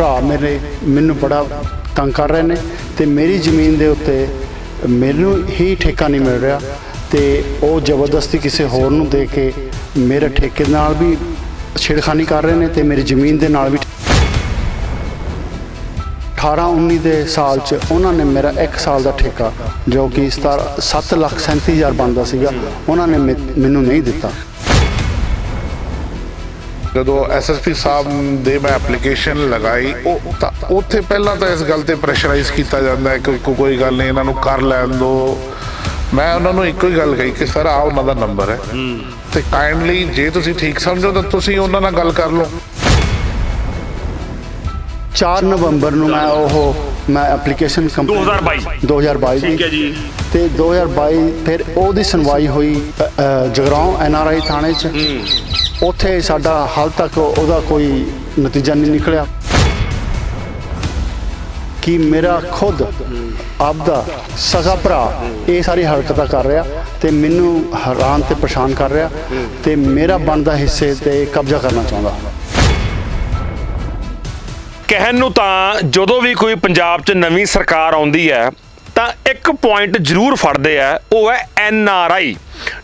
ਭਰਾ ਮੇਰੇ ਮੈਨੂੰ ਬੜਾ ਤੰਗ ਕਰ ਰਹੇ ਨੇ ਤੇ ਮੇਰੀ ਜ਼ਮੀਨ ਦੇ ਉੱਤੇ ਮੈਨੂੰ ਹੀ ਠੇਕਾ ਨਹੀਂ ਮਿਲ ਰਿਹਾ ਤੇ ਉਹ ਜ਼ਬਰਦਸਤੀ ਕਿਸੇ ਹੋਰ ਨੂੰ ਦੇ ਕੇ ਮੇਰੇ ਠੇਕੇ ਨਾਲ ਵੀ ਛੇੜਖਾਨੀ ਕਰ ਰਹੇ ਨੇ ਤੇ ਮੇਰੀ ਜ਼ਮੀਨ ਦੇ ਨਾਲ ਵੀ 18 19 ਦੇ ਸਾਲ ਚ ਉਹਨਾਂ ਨੇ ਮੇਰਾ 1 ਸਾਲ ਦਾ ਠੇਕਾ ਜੋ ਕਿ 7 ਲੱਖ 37 ਹਜ਼ਾਰ ਬਣਦਾ ਸੀਗਾ, ਉਹਨਾਂ ਨੇ ਮੈ- ਮੈਨੂੰ ਨਹੀਂ ਦਿੱਤਾ। ਜਦੋਂ ਐਸਐਸਪੀ ਸਾਹਿਬ ਦੇ ਮੈਂ ਐਪਲੀਕੇਸ਼ਨ ਲਗਾਈ ਉਹ ਤਾਂ ਉੱਥੇ ਪਹਿਲਾਂ ਤਾਂ ਇਸ ਗੱਲ ਤੇ ਪ੍ਰੈਸ਼ਰਾਈਜ਼ ਕੀਤਾ ਜਾਂਦਾ ਹੈ ਕਿ ਕੋਈ ਗੱਲ ਨਹੀਂ ਇਹਨਾਂ ਨੂੰ ਕਰ ਲੈਣ ਦਿਓ ਮੈਂ ਉਹਨਾਂ ਨੂੰ ਇੱਕੋ ਹੀ ਗੱਲ ਕਹੀ ਕਿ ਸਰ ਆ ਉਹਨਾਂ ਦਾ ਨੰਬਰ ਹੈ। ਤੇ ਕਾਈਂਡਲੀ ਜੇ ਤੁਸੀਂ ਠੀਕ ਸਮਝੋ ਤਾਂ ਤੁਸੀਂ ਉਹਨਾਂ ਨਾਲ ਗੱਲ ਕਰ ਲਓ। 4 ਨਵੰਬਰ ਨੂੰ ਮੈਂ ਉਹ ਮੈਂ ਐਪਲੀਕੇਸ਼ਨ 2022 2022 ਦੀ ਠੀਕ ਹੈ ਜੀ। ਤੇ 2022 ਫਿਰ ਉਹਦੀ ਸੁਣਵਾਈ ਹੋਈ ਅ, ਅ, ਜਗਰਾਉਂ ਐਨਆਰਆਈ ਥਾਣੇ 'ਚ। ਉੱਥੇ ਸਾਡਾ ਹਾਲ ਤੱਕ ਉਹਦਾ ਕੋਈ ਨਤੀਜਾ ਨਹੀਂ ਨਿਕਲਿਆ। ਕਿ ਮੇਰਾ ਖੁਦ ਆਪਦਾ ਸਗਾ ਭਰਾ ਇਹ ਸਾਰੀ ਹਰਕਤਾਂ ਕਰ ਰਿਹਾ ਤੇ ਮੈਨੂੰ ਹੈਰਾਨ ਤੇ ਪਰੇਸ਼ਾਨ ਕਰ ਰਿਹਾ ਤੇ ਮੇਰਾ ਬਣਦਾ ਹਿੱਸੇ ਤੇ ਕਬਜ਼ਾ ਕਰਨਾ ਚਾਹੁੰਦਾ। ਕਹਿਣ ਨੂੰ ਤਾਂ ਜਦੋਂ ਵੀ ਕੋਈ ਪੰਜਾਬ 'ਚ ਨਵੀਂ ਸਰਕਾਰ ਆਉਂਦੀ ਹੈ, ਤਾਂ ਇੱਕ ਪੁਆਇੰਟ ਜ਼ਰੂਰ ਫੜਦੇ ਆ, ਉਹ ਹੈ N R I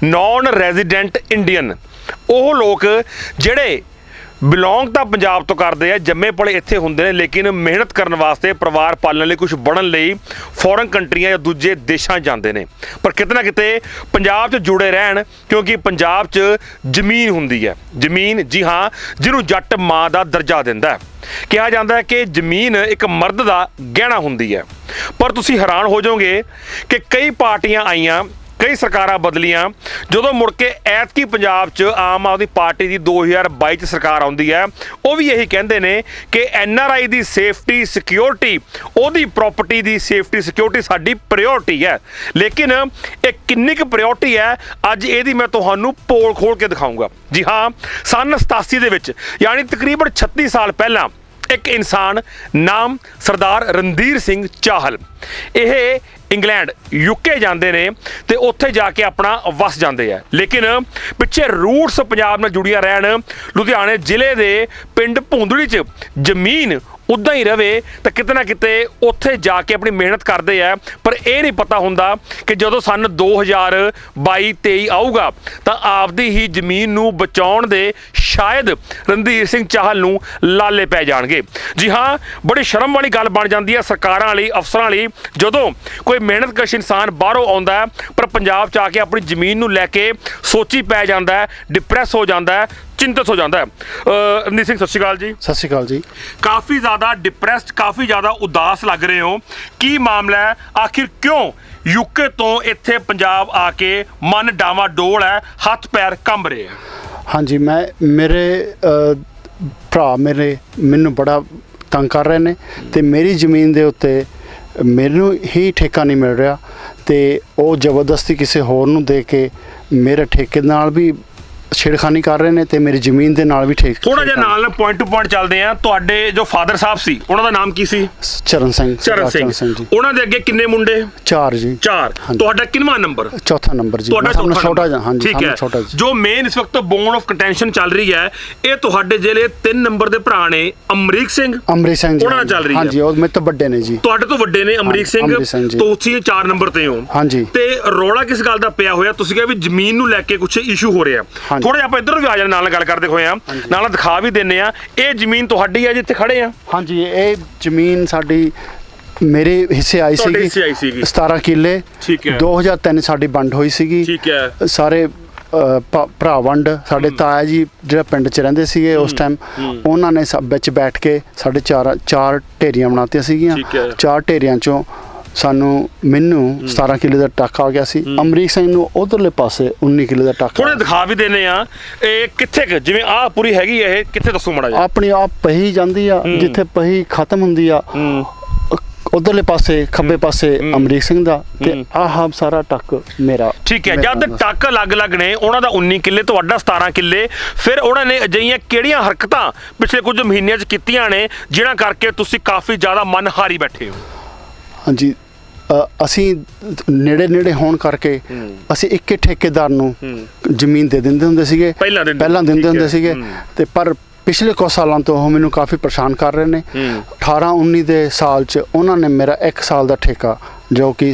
non resident Indian ਉਹ ਲੋਕ ਜਿਹੜੇ ਬਿਲੋਂਗ ਤਾਂ ਪੰਜਾਬ ਤੋਂ ਕਰਦੇ ਆ, ਜੰਮੇ ਪਲੇ ਇੱਥੇ ਹੁੰਦੇ ਨੇ, ਲੇਕਿਨ ਮਿਹਨਤ ਕਰਨ ਵਾਸਤੇ ਪਰਿਵਾਰ ਪਾਲਣ ਲਈ ਕੁਝ ਬਣਨ ਲਈ ਫੋਰਨ ਕੰਟਰੀਆਂ ਜਾਂ ਦੂਜੇ ਦੇਸ਼ਾਂ ਜਾਂਦੇ ਨੇ। ਪਰ ਕਿਤੇ ਨਾ ਕਿਤੇ ਪੰਜਾਬ 'ਚ ਜੁੜੇ ਰਹਿਣ, ਕਿਉਂਕਿ ਪੰਜਾਬ 'ਚ ਜ਼ਮੀਨ ਹੁੰਦੀ ਹੈ। ਜ਼ਮੀਨ, ਜੀ ਹਾਂ, ਜਿਹਨੂੰ ਜੱਟ ਮਾਂ ਦਾ ਦਰਜਾ ਦਿੰਦਾ ਹੈ। ਕਿਹਾ ਜਾਂਦਾ ਹੈ ਕਿ ਜ਼ਮੀਨ ਇੱਕ ਮਰਦ ਦਾ ਗਹਿਣਾ ਹੁੰਦੀ ਹੈ। ਪਰ ਤੁਸੀਂ ਹੈਰਾਨ ਹੋ ਜਾਓਗੇ ਕਿ ਕਈ ਪਾਰਟੀਆਂ ਆਈਆਂ ਕਈ ਸਰਕਾਰਾਂ ਬਦਲੀਆਂ। ਜਦੋਂ ਮੁੜ ਕੇ ਐਤਕੀ ਪੰਜਾਬ 'ਚ ਆਮ ਆਦਮੀ ਪਾਰਟੀ ਦੀ 2022 'ਚ ਸਰਕਾਰ ਆਉਂਦੀ ਹੈ, ਉਹ ਵੀ ਇਹੀ ਕਹਿੰਦੇ ਨੇ ਕਿ ਐਨ ਆਰ ਆਈ ਦੀ ਸੇਫਟੀ, ਸਿਕਿਉਰਿਟੀ, ਉਹਦੀ ਪ੍ਰਾਪਰਟੀ ਦੀ ਸੇਫਟੀ, ਸਿਕਿਉਰਿਟੀ ਸਾਡੀ ਪ੍ਰਾਇੋਰਟੀ ਹੈ। ਲੇਕਿਨ ਇਹ ਕਿੰਨੀ ਕੁ ਪ੍ਰਾਇੋਰਟੀ ਹੈ, ਅੱਜ ਇਹਦੀ ਮੈਂ ਤੁਹਾਨੂੰ ਪੋਲ ਖੋਲ ਕੇ ਦਿਖਾਊਂਗਾ। ਜੀ ਹਾਂ, ਸਨ 87 ਦੇ ਵਿੱਚ, ਯਾਨੀ ਤਕਰੀਬਨ 36 ਸਾਲ ਪਹਿਲਾਂ, ਇੱਕ ਇਨਸਾਨ ਨਾਮ ਸਰਦਾਰ ਰਣਧੀਰ ਸਿੰਘ ਚਾਹਲ। ਇਹ ਇੰਗਲੈਂਡ ਯੂਕੇ ਜਾਂਦੇ ਨੇ ਤੇ ਉੱਥੇ ਜਾ ਕੇ ਆਪਣਾ ਵਸ ਜਾਂਦੇ ਆ। ਲੇਕਿਨ ਪਿੱਛੇ ਰੂਟਸ ਪੰਜਾਬ ਨਾਲ ਜੁੜੀਆਂ ਰਹਿਣ, ਲੁਧਿਆਣੇ ਜ਼ਿਲ੍ਹੇ ਦੇ ਪਿੰਡ ਭੂੰਦੜੀ 'ਚ ਜ਼ਮੀਨ ਉਦਾਂ ਹੀ ਰਵੇ ਤਾਂ ਕਿਤੇ ਨਾ ਕਿਤੇ ਉੱਥੇ ਜਾ ਕੇ ਆਪਣੀ ਮਿਹਨਤ ਕਰਦੇ ਆ। ਪਰ ਇਹ ਨਹੀਂ ਪਤਾ ਹੁੰਦਾ ਕਿ ਜਦੋਂ ਸਨ 2022 23 ਆਊਗਾ ਤਾਂ ਆਪਦੀ ਹੀ ਜ਼ਮੀਨ ਨੂੰ ਬਚਾਉਣ ਦੇ ਸ਼ਾਇਦ ਰਣਧੀਰ ਸਿੰਘ ਚਾਹਲ ਨੂੰ ਲਾਲੇ ਪੈ ਜਾਣਗੇ। ਜੀ ਹਾਂ, ਬੜੀ ਸ਼ਰਮ ਵਾਲੀ ਗੱਲ ਬਣ ਜਾਂਦੀ ਹੈ ਸਰਕਾਰਾਂ ਲਈ ਅਫਸਰਾਂ ਲਈ ਜਦੋਂ ਕੋਈ ਮਿਹਨਤਕਸ਼ ਇਨਸਾਨ ਬਾਹਰੋਂ ਆਉਂਦਾ ਪਰ ਪੰਜਾਬ 'ਚ ਆ ਕੇ ਆਪਣੀ ਜ਼ਮੀਨ ਨੂੰ ਲੈ ਕੇ ਸੋਚੀ ਪੈ ਜਾਂਦਾ ਡਿਪਰੈਸ ਹੋ ਜਾਂਦਾ ਚਿੰਤਤ ਹੋ ਜਾਂਦਾ ਹੈ। ਰਣਧੀਰ ਸਿੰਘ ਸਤਿ ਸ਼੍ਰੀ ਅਕਾਲ ਜੀ। ਸਤਿ ਸ਼੍ਰੀ ਅਕਾਲ ਜੀ। ਕਾਫੀ ਜ਼ਿਆਦਾ ਡਿਪਰੈਸਡ ਕਾਫੀ ਜ਼ਿਆਦਾ ਉਦਾਸ ਲੱਗ ਰਹੇ ਹੋ। ਕੀ ਮਾਮਲਾ ਹੈ? ਆਖਿਰ ਕਿਉਂ ਯੂਕੇ ਤੋਂ ਇੱਥੇ ਪੰਜਾਬ ਆ ਕੇ ਮਨ ਡਾਵਾ ਡੋਲ ਹੈ ਹੱਥ ਪੈਰ ਕੰਬ ਰਹੇ ਆ ਹਾਂਜੀ ਮੈਂ ਮੇਰੇ ਭਰਾ ਮੇਰੇ ਮੈਨੂੰ ਬੜਾ ਤੰਗ ਕਰ ਰਹੇ ਨੇ ਤੇ ਮੇਰੀ ਜ਼ਮੀਨ ਦੇ ਉੱਤੇ ਮੈਨੂੰ ਹੀ ਠੇਕਾ ਨਹੀਂ ਮਿਲ ਰਿਹਾ ਤੇ ਉਹ ਜ਼ਬਰਦਸਤੀ ਕਿਸੇ ਹੋਰ ਨੂੰ ਦੇ ਕੇ ਮੇਰੇ ਠੇਕੇ ਨਾਲ ਵੀ ਛੇੜਖਾਨੀ ਕਰ ਰਹੇ ਨੇ ਤੇ ਮੇਰੀ ਜ਼ਮੀਨ ਦੇ ਨਾਲ ਵੀ ਠੇਕ ਥੋੜਾ ਜਿਹਾ ਨਾਲ ਨਾਲ ਪੁਆਇੰਟ ਟੂ ਪੁਆਇੰਟ ਚੱਲਦੇ ਆ। ਤੁਹਾਡੇ ਜੋ ਫਾਦਰ ਸਾਹਿਬ ਸੀ ਉਹਨਾਂ ਦਾ ਨਾਮ ਕੀ ਸੀ? ਚਰਨ ਸਿੰਘ ਚਰਨ ਸਿੰਘ। ਜੀ। ਉਹਨਾਂ ਦੇ ਅੱਗੇ ਕਿੰਨੇ ਮੁੰਡੇ? ਚਾਰ ਜੀ। ਚਾਰ। ਤੁਹਾਡਾ ਕਿੰਨਵਾਂ ਨੰਬਰ ਚੌਥਾ ਨੰਬਰ ਜੀ। ਤੁਹਾਡਾ ਸਾਹਮਣੇ ਛੋਟਾ। ਜਿਹਾ ਹਾਂਜੀ ਸਾਹਮਣੇ ਛੋਟਾ ਜੀ ਜੋ ਮੇਨ ਇਸ ਵਕਤ ਬੋਨ ਆਫ ਕੰਟੈਂਸ਼ਨ ਚੱਲ ਰਹੀ ਹੈ ਇਹ ਤੁਹਾਡੇ ਜ਼ਿਲ੍ਹੇ 3 ਨੰਬਰ ਦੇ ਭਰਾ ਨੇ ਅਮਰੀਕ ਸਿੰਘ? ਅਮਰੀਕ ਸਿੰਘ ਜੀ ਉਹਨਾਂ ਨਾਲ ਚੱਲ ਰਹੀ ਹੈ। ਹਾਂਜੀ ਉਹ ਮੇਰੇ ਤੋਂ ਵੱਡੇ ਨੇ ਜੀ। ਤੁਹਾਡੇ ਤੋਂ ਵੱਡੇ ਨੇ ਅਮਰੀਕ ਸਿੰਘ। ਤੁਸੀਂ 4 ਨੰਬਰ ਤੇ ਹੋ। ਹਾਂਜੀ। ਤੇ ਰੌਲਾ ਕਿਸ ਗੱਲ ਦਾ ਪਿਆ ਹੋਇਆ? ਤੁਸੀਂ ਕਿਹਾ ਵੀ ਜ਼ਮੀਨ ਨੂੰ ਲੈ ਕੇ ਕੁਝ ਇਸ਼ੂ ਹੋ ਰਿਹਾ। ਥੋੜਾ ਜਿਹਾ ਆਪਾਂ ਇੱਧਰ ਵੀ ਆ ਜਾਣਾ ਨਾਲ ਨਾਲ ਗੱਲ ਕਰਦੇ ਹੋਏ ਆ। ਨਾਲ ਦਿਖਾ ਵੀ ਦਿੰਨੇ ਆ ਇਹ ਜ਼ਮੀਨ ਤੁਹਾਡੀ ਹੈ ਜਿੱਥੇ ਖੜੇ ਆ? ਹਾਂਜੀ ਇਹ ਜ਼ਮੀਨ ਸਾਡੀ ਮੇਰੇ ਹਿੱਸੇ ਆਈ ਸੀਗੀ ਹਿੱਸੇ ਆਈ ਸੀਗੀ। 17 ਕਿੱਲੇ। ਠੀਕ ਹੈ। 2003 ਸਾਡੀ ਵੰਡ ਹੋਈ ਸੀਗੀ। ਠੀਕ ਹੈ। ਸਾਰੇ ਭਰਾ ਵੰਡ ਸਾਡੇ ਤਾਇਆ ਜੀ ਜਿਹੜਾ ਪਿੰਡ 'ਚ ਰਹਿੰਦੇ ਸੀਗੇ ਉਸ ਟਾਈਮ ਉਹਨਾਂ ਨੇ ਸਭ ਵਿੱਚ ਬੈਠ ਕੇ ਸਾਡੇ ਚਾਰ ਚਾਰ ਢੇਰੀਆਂ ਬਣਾਤੀਆਂ ਸੀਗੀਆਂ। ਚਾਰ ਢੇਰੀਆਂ 'ਚੋਂ ਸਾਨੂੰ ਮੈਨੂੰ 17 ਕਿੱਲੇ ਦਾ ਟੱਕ ਆ ਗਿਆ ਸੀ। ਅਮਰੀਕ ਸਿੰਘ ਨੂੰ ਉਧਰਲੇ ਪਾਸੇ 19 ਕਿੱਲੇ ਦਾ ਟੱਕ ਥੋੜੇ ਦਿਖਾ ਵੀ ਦਿੰਨੇ ਆ ਇਹ ਕਿੱਥੇ ਕੁ, ਜਿਵੇਂ ਆਹ ਪੂਰੀ ਹੈਗੀ ਇਹ ਕਿੱਥੇ ਦੱਸੋ ਮੜਾ ਜੀ ਆਪਣੀ ਆਪ ਪਹੀ ਜਾਂਦੀ ਆ ਜਿੱਥੇ ਪਹੀ ਖਤਮ ਹੁੰਦੀ ਆ। ਉਧਰਲੇ ਪਾਸੇ ਖੱਬੇ ਪਾਸੇ ਅਮਰੀਕ ਸਿੰਘ ਦਾ ਤੇ ਆਹ ਸਾਰਾ ਟੱਕ ਮੇਰਾ ਠੀਕ ਹੈ ਮੇਰਾ ਜਦ ਹੁੰਦਾ। ਟੱਕ ਅਲੱਗ-ਅਲੱਗ ਨੇ ਉਹਨਾਂ ਦਾ 19 ਕਿੱਲੇ ਤੁਹਾਡਾ 17 ਕਿੱਲੇ। ਫਿਰ ਉਹਨਾਂ ਨੇ ਅਜਿਹੀਆਂ ਕਿਹੜੀਆਂ ਹਰਕਤਾਂ ਪਿਛਲੇ ਕੁਝ ਮਹੀਨਿਆਂ 'ਚ ਕੀਤੀਆਂ ਨੇ ਜਿਨ੍ਹਾਂ ਕਰਕੇ ਤੁਸੀਂ ਕਾਫੀ ਜ਼ਿਆਦਾ ਮਨ ਹਾਰੀ ਬੈਠੇ ਹੋ? ਹਾਂਜੀ ਅਸੀਂ ਨੇੜੇ ਨੇੜੇ ਹੋਣ ਕਰਕੇ ਅਸੀਂ ਇੱਕੇ ਠੇਕੇਦਾਰ ਨੂੰ ਜ਼ਮੀਨ ਦੇ ਦਿੰਦੇ ਹੁੰਦੇ ਸੀਗੇ। ਪਹਿਲਾਂ ਦਿੰਦੇ-। ਹੁੰਦੇ ਸੀਗੇ। ਤੇ ਪਰ ਪਿਛਲੇ ਕੁਝ ਸਾਲਾਂ ਤੋਂ ਉਹ ਮੈਨੂੰ ਕਾਫੀ ਪਰੇਸ਼ਾਨ ਕਰ ਰਹੇ ਨੇ। 18 19 ਦੇ ਸਾਲ ਚ ਉਹਨਾਂ ਨੇ ਮੇਰਾ 1 ਸਾਲ ਦਾ ਠੇਕਾ ਜੋ ਕਿ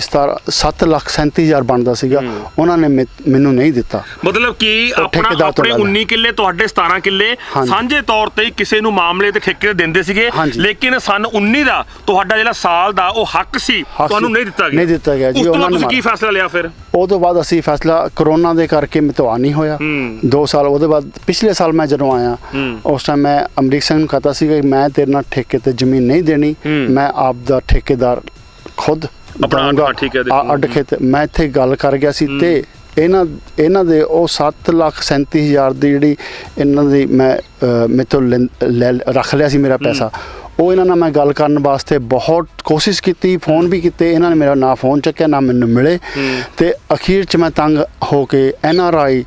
7 ਲੱਖ 37000 ਬਣਦਾ ਸੀਗਾ ਉਹਨਾਂ ਨੇ ਮੈਨੂੰ ਨਹੀਂ ਦਿੱਤਾ ਮਤਲਬ ਕਿ ਆਪਣਾ ਆਪਣੇ ਲੈ ਲਿਆ। 19 ਕਿੱਲੇ ਤੁਹਾਡੇ 17 ਕਿੱਲੇ। ਸਾਂਝੇ ਤੌਰ ਤੇ ਕਿਸੇ ਨੂੰ ਮਾਮਲੇ ਤੇ ਠੇਕੇ ਦਿੰਦੇ ਸੀਗੇ। ਲੇਕਿਨ ਸਨ 19 ਦਾ ਤੁਹਾਡਾ ਜਿਹੜਾ ਸਾਲ ਦਾ ਉਹ ਹੱਕ ਸੀ ਤੁਹਾਨੂੰ ਸੀ। ਨਹੀਂ ਦਿੱਤਾ ਗਿਆ ਨਹੀਂ ਦਿੱਤਾ ਗਿਆ ਜੀ, ਉਹਨਾਂ ਨੇ ਤੁਸੀਂ ਕੀ ਫੈਸਲਾ ਲਿਆ ਫਿਰ ਉਹ ਤੋਂ ਬਾਅਦ ਅਸੀਂ ਫੈਸਲਾ ਕਰੋਨਾ ਦੇ ਕਰਕੇ ਮਿਤਵਾ ਨਹੀਂ ਹੋਇਆ ਹੂੰ। 2 ਸਾਲ ਉਹਦੇ ਬਾਅਦ ਪਿਛਲੇ ਸਾਲ ਮੈਂ ਜਦੋਂ ਆਇਆ ਉਸ ਟਾਈਮ ਮੈਂ ਅਮਰੀਕ ਸਿੰਘ ਨੂੰ ਕਹਤਾ ਸੀਗਾ ਕਿ ਮੈਂ ਤੇਰੇ ਨਾਲ ਠੇਕੇ ਤੇ ਜ਼ਮੀਨ ਨਹੀਂ ਦੇਣੀ। ਮੈਂ ਆਪ ਦਾ ਠੇਕੇਦਾਰ ਖੁਦ ਆਪਣਾ ਦਊਂਗਾ। ਅੱਡ ਠੇਕਾ ਆ- ਦੇਖੂੰਗਾ। ਅੱਡ ਖੇਤ ਮੈਂ ਇੱਥੇ ਗੱਲ ਕਰ ਗਿਆ ਸੀ ਤੇ ਇਹਨਾਂ ਇਹਨਾਂ ਦੇ ਉਹ 7 ਲੱਖ 37000 ਦੀ ਜਿਹੜੀ ਇਹਨਾਂ ਦੀ ਮੈਂ ਅਹ, ਮੇਰੇ ਤੋਂ ਲੈਂ- ਲੈ ਰੱਖ ਲਿਆ ਸੀ ਮੇਰਾ ਪੈਸਾ ਉਹ ਇਹਨਾਂ ਨਾਲ ਮੈਂ ਗੱਲ ਕਰਨ ਵਾਸਤੇ ਬਹੁਤ ਕੋਸ਼ਿਸ਼ ਕੀਤੀ ਫੋਨ ਵੀ ਕੀਤੇ ਇਹਨਾਂ ਨੇ ਮੇਰਾ ਨਾ ਫੋਨ ਚੱਕਿਆ ਨਾ ਮੈਨੂੰ ਮਿਲੇ ਤੇ ਅਖੀਰ ਚ ਮੈਂ ਤੰਗ ਹੋ ਕੇ ਐਨ ਆਰ ਆਈ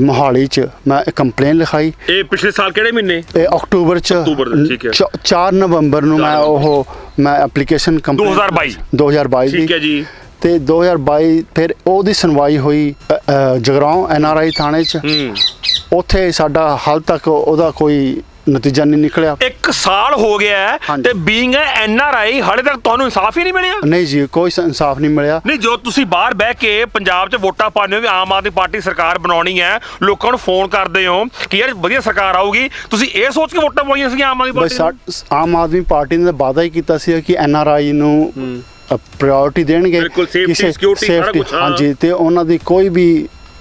ਮੋਹਾਲੀ ਚ ਮੈਂ ਕੰਪਲੇਨ ਲਿਖਾਈ। ਇਹ ਪਿਛਲੇ ਸਾਲ ਕਿਹੜੇ ਮਹੀਨੇ? ਇਹ ਅਕਤੂਬਰ ਚ ਅਕਤੂਬਰ ਚ, ਠੀਕ ਹੈ। 4 ਨਵੰਬਰ ਨੂੰ ਮੈਂ ਉਹ ਮੈਂ ਐਪਲੀਕੇਸ਼ਨ ਕੰਪਲੇਨ 2022 2022 ਦੀ ਠੀਕ ਹੈ ਜੀ। ਤੇ 2022 ਫਿਰ ਉਹਦੀ ਸੁਣਵਾਈ ਹੋਈ ਅ, ਅ, ਜਗਰਾਉਂ ਐਨ ਆਰ ਆਈ ਥਾਣੇ 'ਚ। ਹੂੰ। ਉੱਥੇ ਸਾਡਾ ਹਾਲ ਤੱਕ ਉਹਦਾ ਕੋਈ ਨਤੀਜਾ ਨਹੀਂ ਨਿਕਲਿਆ ਇੱਕ ਸਾਲ ਹੋ ਗਿਆ ਹੈ ਹਾਂਜੀ। ਤੇ ਬੀਇੰਗ ਐਨ ਆਰ ਆਈ ਹਾਲੇ ਤੱਕ ਤੁਹਾਨੂੰ ਇਨਸਾਫ ਹੀ ਨਹੀਂ ਮਿਲਿਆ ਨਹੀਂ ਜੀ ਕੋਈ ਸ- ਇਨਸਾਫ ਨਹੀਂ ਮਿਲਿਆ ਨਹੀਂ ਜੋ ਤੁਸੀਂ ਬਾਹਰ ਬਹਿ ਕੇ ਪੰਜਾਬ 'ਚ ਵੋਟਾਂ ਪਾਉਂਦੇ ਹੋ ਵੀ ਆਮ ਆਦਮੀ ਪਾਰਟੀ ਸਰਕਾਰ ਬਣਾਉਣੀ ਹੈ ਲੋਕਾਂ ਨੂੰ ਫੋਨ ਕਰਦੇ ਹੋ ਕਿ ਯਾਰ ਵਧੀਆ ਸਰਕਾਰ ਆਊਗੀ ਤੁਸੀਂ ਇਹ ਸੋਚ ਕੇ ਵੋਟਾਂ ਪਾਈਆਂ ਸੀਗੀਆਂ ਆਮ ਆਦਮੀ ਪਾਰਟੀ ਨੂੰ? ਸਾ- ਆਮ ਆਦਮੀ ਪਾਰਟੀ ਨੇ ਤਾਂ ਵਾਅਦਾ ਹੀ ਕੀਤਾ ਸੀ ਕਿ ਐਨ ਆਰ ਆਈ ਨੂੰ ਪ੍ਰਾਇੋਰਟੀ ਦੇਣਗੇ ਬਿਲਕੁਲ, safety, ਕਿਸੇ- security, ਸਾਰਾ safety, ਕੁਛ, ਹਾਂ। ਹਾਂਜੀ ਤੇ ਉਹਨਾਂ ਦੀ ਕੋਈ ਵੀ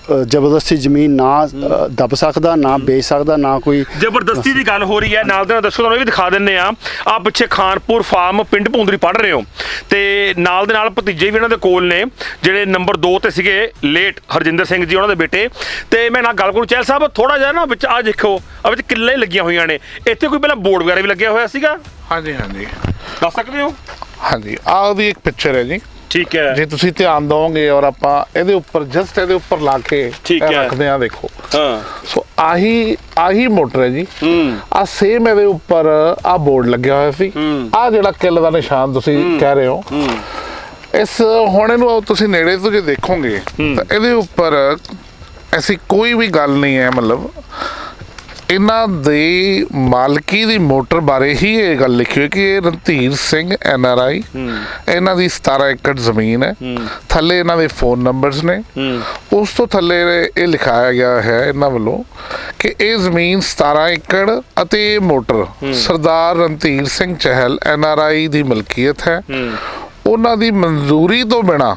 ਜ਼ਬਰਦਸਤੀ ਜ਼ਮੀਨ ਨਾ ਦੱਬ ਸਕਦਾ ਨਾ ਵੇਚ ਸਕਦਾ ਨਾ ਕੋਈ ਜ਼ਬਰਦਸਤੀ ਦੀ ਗੱਲ ਹੋ ਰਹੀ ਹੈ। ਨਾਲ ਦੇ ਨਾਲ ਦੱਸੋ ਤੁਹਾਨੂੰ ਇਹ ਵੀ ਦਿਖਾ ਦਿੰਨੇ ਆ ਆ ਪਿੱਛੇ ਖਾਨਪੁਰ ਫਾਰਮ ਪਿੰਡ ਭੂੰਦਰੀ ਪੜ ਰਹੇ ਹੋ। ਤੇ ਨਾਲ ਦੇ ਨਾਲ ਭਤੀਜੇ ਵੀ ਇਹਨਾਂ ਦੇ ਕੋਲ ਨੇ ਜਿਹੜੇ ਨੰਬਰ 2 ਤੇ ਸੀਗੇ ਲੇਟ ਹਰਜਿੰਦਰ ਸਿੰਘ ਜੀ ਉਹਨਾਂ ਦੇ ਬੇਟੇ। ਤੇ ਮੈਂ ਨਾਲ ਗੱਲ ਕਰੂੰ। ਚੈਲ ਸਾਹਿਬ ਥੋੜਾ ਜਿਹਾ ਨਾ ਵਿੱਚ ਆ ਦੇਖੋ ਆ ਵਿੱਚ ਕਿੱਲੇ ਲੱਗੀਆਂ ਹੋਈਆਂ ਨੇ। ਇੱਥੇ ਕੋਈ ਪਹਿਲਾਂ ਬੋਰਡ ਵਗੈਰਾ ਵੀ ਲੱਗਿਆ ਹੋਇਆ ਸੀਗਾ? ਹਾਂਜੀ ਹਾਂਜੀ। ਦੱਸ ਸਕਦੇ ਹੋ? ਹਾਂਜੀ ਆਹ ਉਹਦੀ ਇੱਕ ਪਿਕਚਰ ਹੈ ਜੀ। ਠੀਕ ਹੈ। ਜੇ ਤੁਸੀਂ ਧਿਆਨ ਦਿਓਗੇ ਔਰ ਆਪਾਂ ਇਹਦੇ ਉੱਪਰ ਜਸਟ ਇਹਦੇ ਉੱਪਰ ਲਾ ਕੇ ਠੀਕ ਹੈ। ਰੱਖਦੇ ਆ ਦੇਖੋ। ਹਾਂ। ਸੋ ਆਹੀ ਆਹੀ ਮੋਟਰ ਹੈ ਜੀ। ਹੂੰ। ਆ ਸੇਮ ਇਹਦੇ ਉੱਪਰ ਆ ਬੋਰਡ ਲੱਗਿਆ ਹੋਇਆ ਸੀ। ਆ ਜਿਹੜਾ ਕਿੱਲ ਦਾ ਨਿਸ਼ਾਨ ਤੁਸੀਂ ਕਹਿ ਰਹੇ ਹੋ। ਹੂੰ। ਇਸ ਹੁਣ ਇਹਨੂੰ ਤੁਸੀਂ ਨੇੜੇ ਤੋਂ ਜੇ ਦੇਖੋਗੇ ਤਾਂ ਇਹਦੇ ਉੱਪਰ ਐਸੀ ਕੋਈ ਵੀ ਗੱਲ ਨਹੀਂ ਹੈ ਮਤਲਬ। ਇਹਨਾਂ ਦੇ ਮਾਲਕੀ ਦੀ ਮੋਟਰ ਬਾਰੇ ਹੀ ਇਹ ਗੱਲ ਲਿਖੀ ਹੋਈ ਕਿ ਇਹ Randhir Singh N R I ਇਹਨਾਂ ਦੀ 17 ਏਕੜ ਜ਼ਮੀਨ ਹੈ। ਥੱਲੇ ਇਹਨਾਂ ਦੇ ਫੋਨ ਨੰਬਰਸ ਨੇ। ਉਸ ਤੋਂ ਥੱਲੇ ਇਹ ਲਿਖਾਇਆ ਗਿਆ ਹੈ ਇਹਨਾਂ ਵੱਲੋਂ ਕਿ ਇਹ ਜ਼ਮੀਨ 17 ਏਕੜ ਅਤੇ ਇਹ motor Sardar Randhir Singh Chahal N R I ਦੀ ਮਲਕੀਅਤ ਹੈ। ਉਹਨਾਂ ਦੀ ਮਨਜ਼ੂਰੀ ਤੋਂ ਬਿਨਾ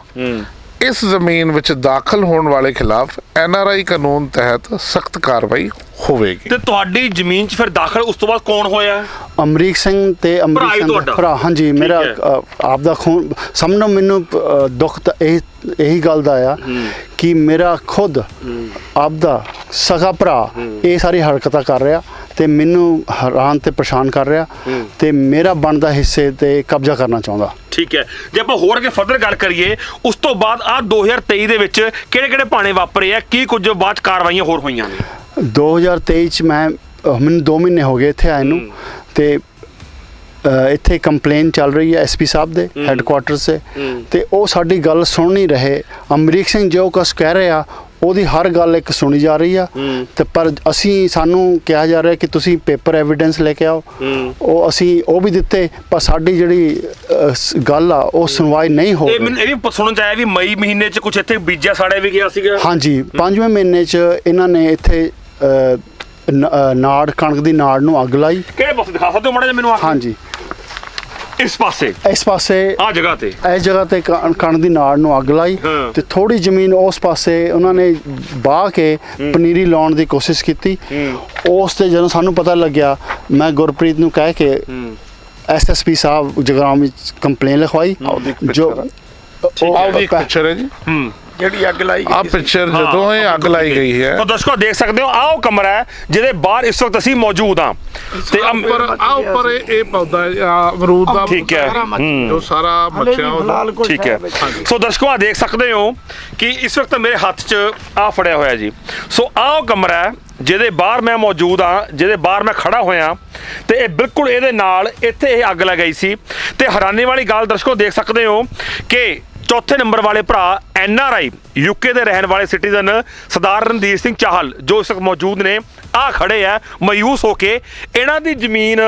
ਇਸ ਜ਼ਮੀਨ ਵਿੱਚ ਦਾਖਲ ਹੋਣ ਵਾਲੇ ਖਿਲਾਫ ਐਨ ਆਰ ਆਈ ਕਾਨੂੰਨ ਤਹਿਤ ਸਖਤ ਕਾਰਵਾਈ ਹੋਵੇਗੀ। ਤੇ ਤੁਹਾਡੀ ਜ਼ਮੀਨ 'ਚ ਫਿਰ ਦਾਖਲ ਉਸ ਤੋਂ ਬਾਅਦ ਕੌਣ ਹੋਇਆ? ਅਮਰੀਕ ਸਿੰਘ ਤੇ ਅਮਰੀਕ ਸਿੰਘ? ਭਰਾ ਹਾਂਜੀ ਮੇਰਾ ਆਪ ਦਾ ਖੂਨ ਸਾਹਮਣੇ ਮੈਨੂੰ ਦੁੱਖ ਤਾਂ ਇਹ ਇਹੀ ਗੱਲ ਦਾ ਆ ਕਿ ਮੇਰਾ ਖੁਦ ਆਪ ਦਾ ਸਗਾ ਭਰਾ ਇਹ ਸਾਰੀ ਹਰਕਤਾਂ ਕਰ ਰਿਹਾ। ਤੇ ਮੈਨੂੰ ਹੈਰਾਨ ਤੇ ਪਰੇਸ਼ਾਨ ਕਰ ਰਿਹਾ ਤੇ ਮੇਰਾ ਬਣਦਾ ਹਿੱਸੇ ਤੇ ਕਬਜ਼ਾ ਕਰਨਾ ਚਾਹੁੰਦਾ। ਠੀਕ ਹੈ। ਜੇ ਆਪਾਂ ਹੋਰ ਅੱਗੇ ਫਰਦਰ ਗੱਲ ਕਰੀਏ ਉਸ ਤੋਂ ਬਾਅਦ ਆ 2023 ਦੇ ਵਿੱਚ ਕਿਹੜੇ ਕਿਹੜੇ ਪਾਣੇ ਵਾਪਰੇ ਆ? ਕੀ ਕੁਝ ਬਾਅਦ ਕਾਰਵਾਈਆਂ ਹੋਰ ਹੋਈਆਂ ਨੇ? 2023 ਚ ਮੈਂ ਮੈਨੂੰ 2 ਮਹੀਨੇ ਹੋ ਗਏ ਇੱਥੇ ਆਏ ਨੂੰ ਤੇ ਇੱਥੇ ਕੰਪਲੇਨ ਚੱਲ ਰਹੀ ਹੈ ਐਸਪੀ ਸਾਹਿਬ ਦੇ ਹੈੱਡਕੁਆਟਰ ਸੇ ਤੇ ਉਹ ਸਾਡੀ ਗੱਲ ਸੁਣ ਨਹੀਂ ਰਹੇ। ਅਮਰੀਕ ਸਿੰਘ ਜੋ ਕੁਛ ਕਹਿ ਰਿਹਾ ਉਹਦੀ ਹਰ ਗੱਲ ਇੱਕ ਸੁਣੀ ਜਾ ਰਹੀ ਆ। ਤੇ ਪਰ ਅਸੀਂ ਸਾਨੂੰ ਕਿਹਾ ਜਾ ਰਿਹਾ ਕਿ ਤੁਸੀਂ ਪੇਪਰ ਐਵੀਡੈਂਸ ਲੈ ਕੇ ਆਓ। ਉਹ ਅਸੀਂ ਉਹ ਵੀ ਦਿੱਤੇ ਪਰ ਸਾਡੀ ਜਿਹੜੀ ਗੱਲ ਆ ਉਹ ਸੁਣਵਾਈ ਨਹੀਂ ਹੋ ਇਹ ਰਹੀ। ਮੈਨੂੰ ਇਹ ਵੀ ਸੁਣਨ ਚ ਆਇਆ ਵੀ ਮਈ ਮਹੀਨੇ ਚ ਕੁਝ ਇੱਥੇ ਬੀਜਿਆ ਸਾੜਿਆ ਵੀ ਗਿਆ ਸੀਗਾ। ਹਾਂਜੀ ਪੰਜਵੇਂ ਮਹੀਨੇ ਚ ਇਹਨਾਂ ਨੇ ਇੱਥੇ ਨਾੜ ਕਣਕ ਦੀ ਨਾੜ ਨੂੰ ਅੱਗ ਲਾਈ। ਕਿਹੜੇ ਪਾਸੇ ਦਿਖਾ ਸਕਦੇ ਹੋ ਮਾੜਾ ਜਿਹਾ ਮੈਨੂੰ? ਹਾਂਜੀ। ਇਸ ਪਾਸੇ? ਇਸ ਪਾਸੇ ਆ ਜਗ੍ਹਾ ਤੇ? ਇਸ ਜਗ੍ਹਾ ਤੇ ਕਣ- ਦੀ ਨਾੜ ਨੂੰ ਅੱਗ ਲਾਈ ਹਾਂ। ਤੇ ਥੋੜੀ ਜ਼ਮੀਨ ਉਸ ਪਾਸੇ ਉਹਨਾਂ ਨੇ ਬਾਹ ਕੇ ਪਨੀਰੀ ਲਾਉਣ ਦੀ ਕੋਸ਼ਿਸ਼ ਕੀਤੀ। ਉਸ ਤੇ ਜਦੋਂ ਸਾਨੂੰ ਪਤਾ ਲੱਗਿਆ ਮੈਂ ਗੁਰਪ੍ਰੀਤ ਨੂੰ ਕਹਿ ਕੇ ਐਸਐਸਪੀ ਸਾਹਿਬ ਜਗਰਾਮ ਵਿੱਚ ਕੰਪਲੇਨ ਲਿਖਵਾਈ। ਜੋ picture ਪਿਕਚਰ ਹੈ ਜੀ। ਹੂੰ। ਜਿਹੜੀ ਅੱਗ ਲਾਈ ਆ ਪਿਕਚਰ ਜਦੋਂ ਇਹ ਅੱਗ ਲਾਈ ਗਈ ਹੈ। ਤਾਂ ਦਰਸ਼ਕੋ ਦੇਖ ਸਕਦੇ ਹੋ ਆਹ ਉਹ ਕਮਰਾ ਹੈ ਜਿਹਦੇ ਬਾਹਰ ਇਸ ਵਕਤ ਅਸੀਂ ਮੌਜੂਦ ਹਾਂ। ਤੇ ਉੱਪਰ ਆ ਉੱਪਰ ਇਹ ਇਹ ਪੌਦਾ ਆ, ਅਮਰੂਦ ਦਾ ਠੀਕ ਹੈ। ਹੂੰ। ਜੋ ਸਾਰਾ ਮੱਛਿਆ ਕੁਛ ਠੀਕ ਹੈ। ਸੋ ਦਰਸ਼ਕੋ ਆ ਦੇਖ ਸਕਦੇ ਹੋ ਕਿ ਇਸ ਵਕਤ ਮੇਰੇ ਹੱਥ 'ਚ ਆ ਫੜਿਆ ਹੋਇਆ ਜੀ। ਸੋ ਆਹ ਉਹ ਕਮਰਾ ਹੈ ਜਿਹਦੇ ਬਾਹਰ ਮੈਂ ਮੌਜੂਦ ਹਾਂ ਜਿਹਦੇ ਬਾਹਰ ਮੈਂ ਖੜਾ ਹੋਇਆ। ਤੇ ਇਹ ਬਿਲਕੁਲ ਇਹਦੇ ਨਾਲ ਇੱਥੇ ਇਹ ਅੱਗ ਲਗਾਈ ਸੀ। ਤੇ ਹੈਰਾਨੀ ਵਾਲੀ ਗੱਲ ਦਰਸ਼ਕੋ ਦੇਖ ਸਕਦੇ ਹੋ ਕਿ ਚੌਥੇ ਨੰਬਰ ਵਾਲੇ ਭਰਾ ਐਨ ਆਰ ਆਈ ਯੂਕੇ ਦੇ ਰਹਿਣ ਵਾਲੇ ਸਿਟੀਜ਼ਨ ਸਰਦਾਰ ਰਣਧੀਰ ਸਿੰਘ ਚਾਹਲ, ਜੋ ਇਸ ਵਕਤ ਮੌਜੂਦ ਨੇ ਆ ਖੜੇ ਆ, ਮਾਯੂਸ ਹੋ ਕੇ। ਇਹਨਾਂ ਦੀ ਜ਼ਮੀਨ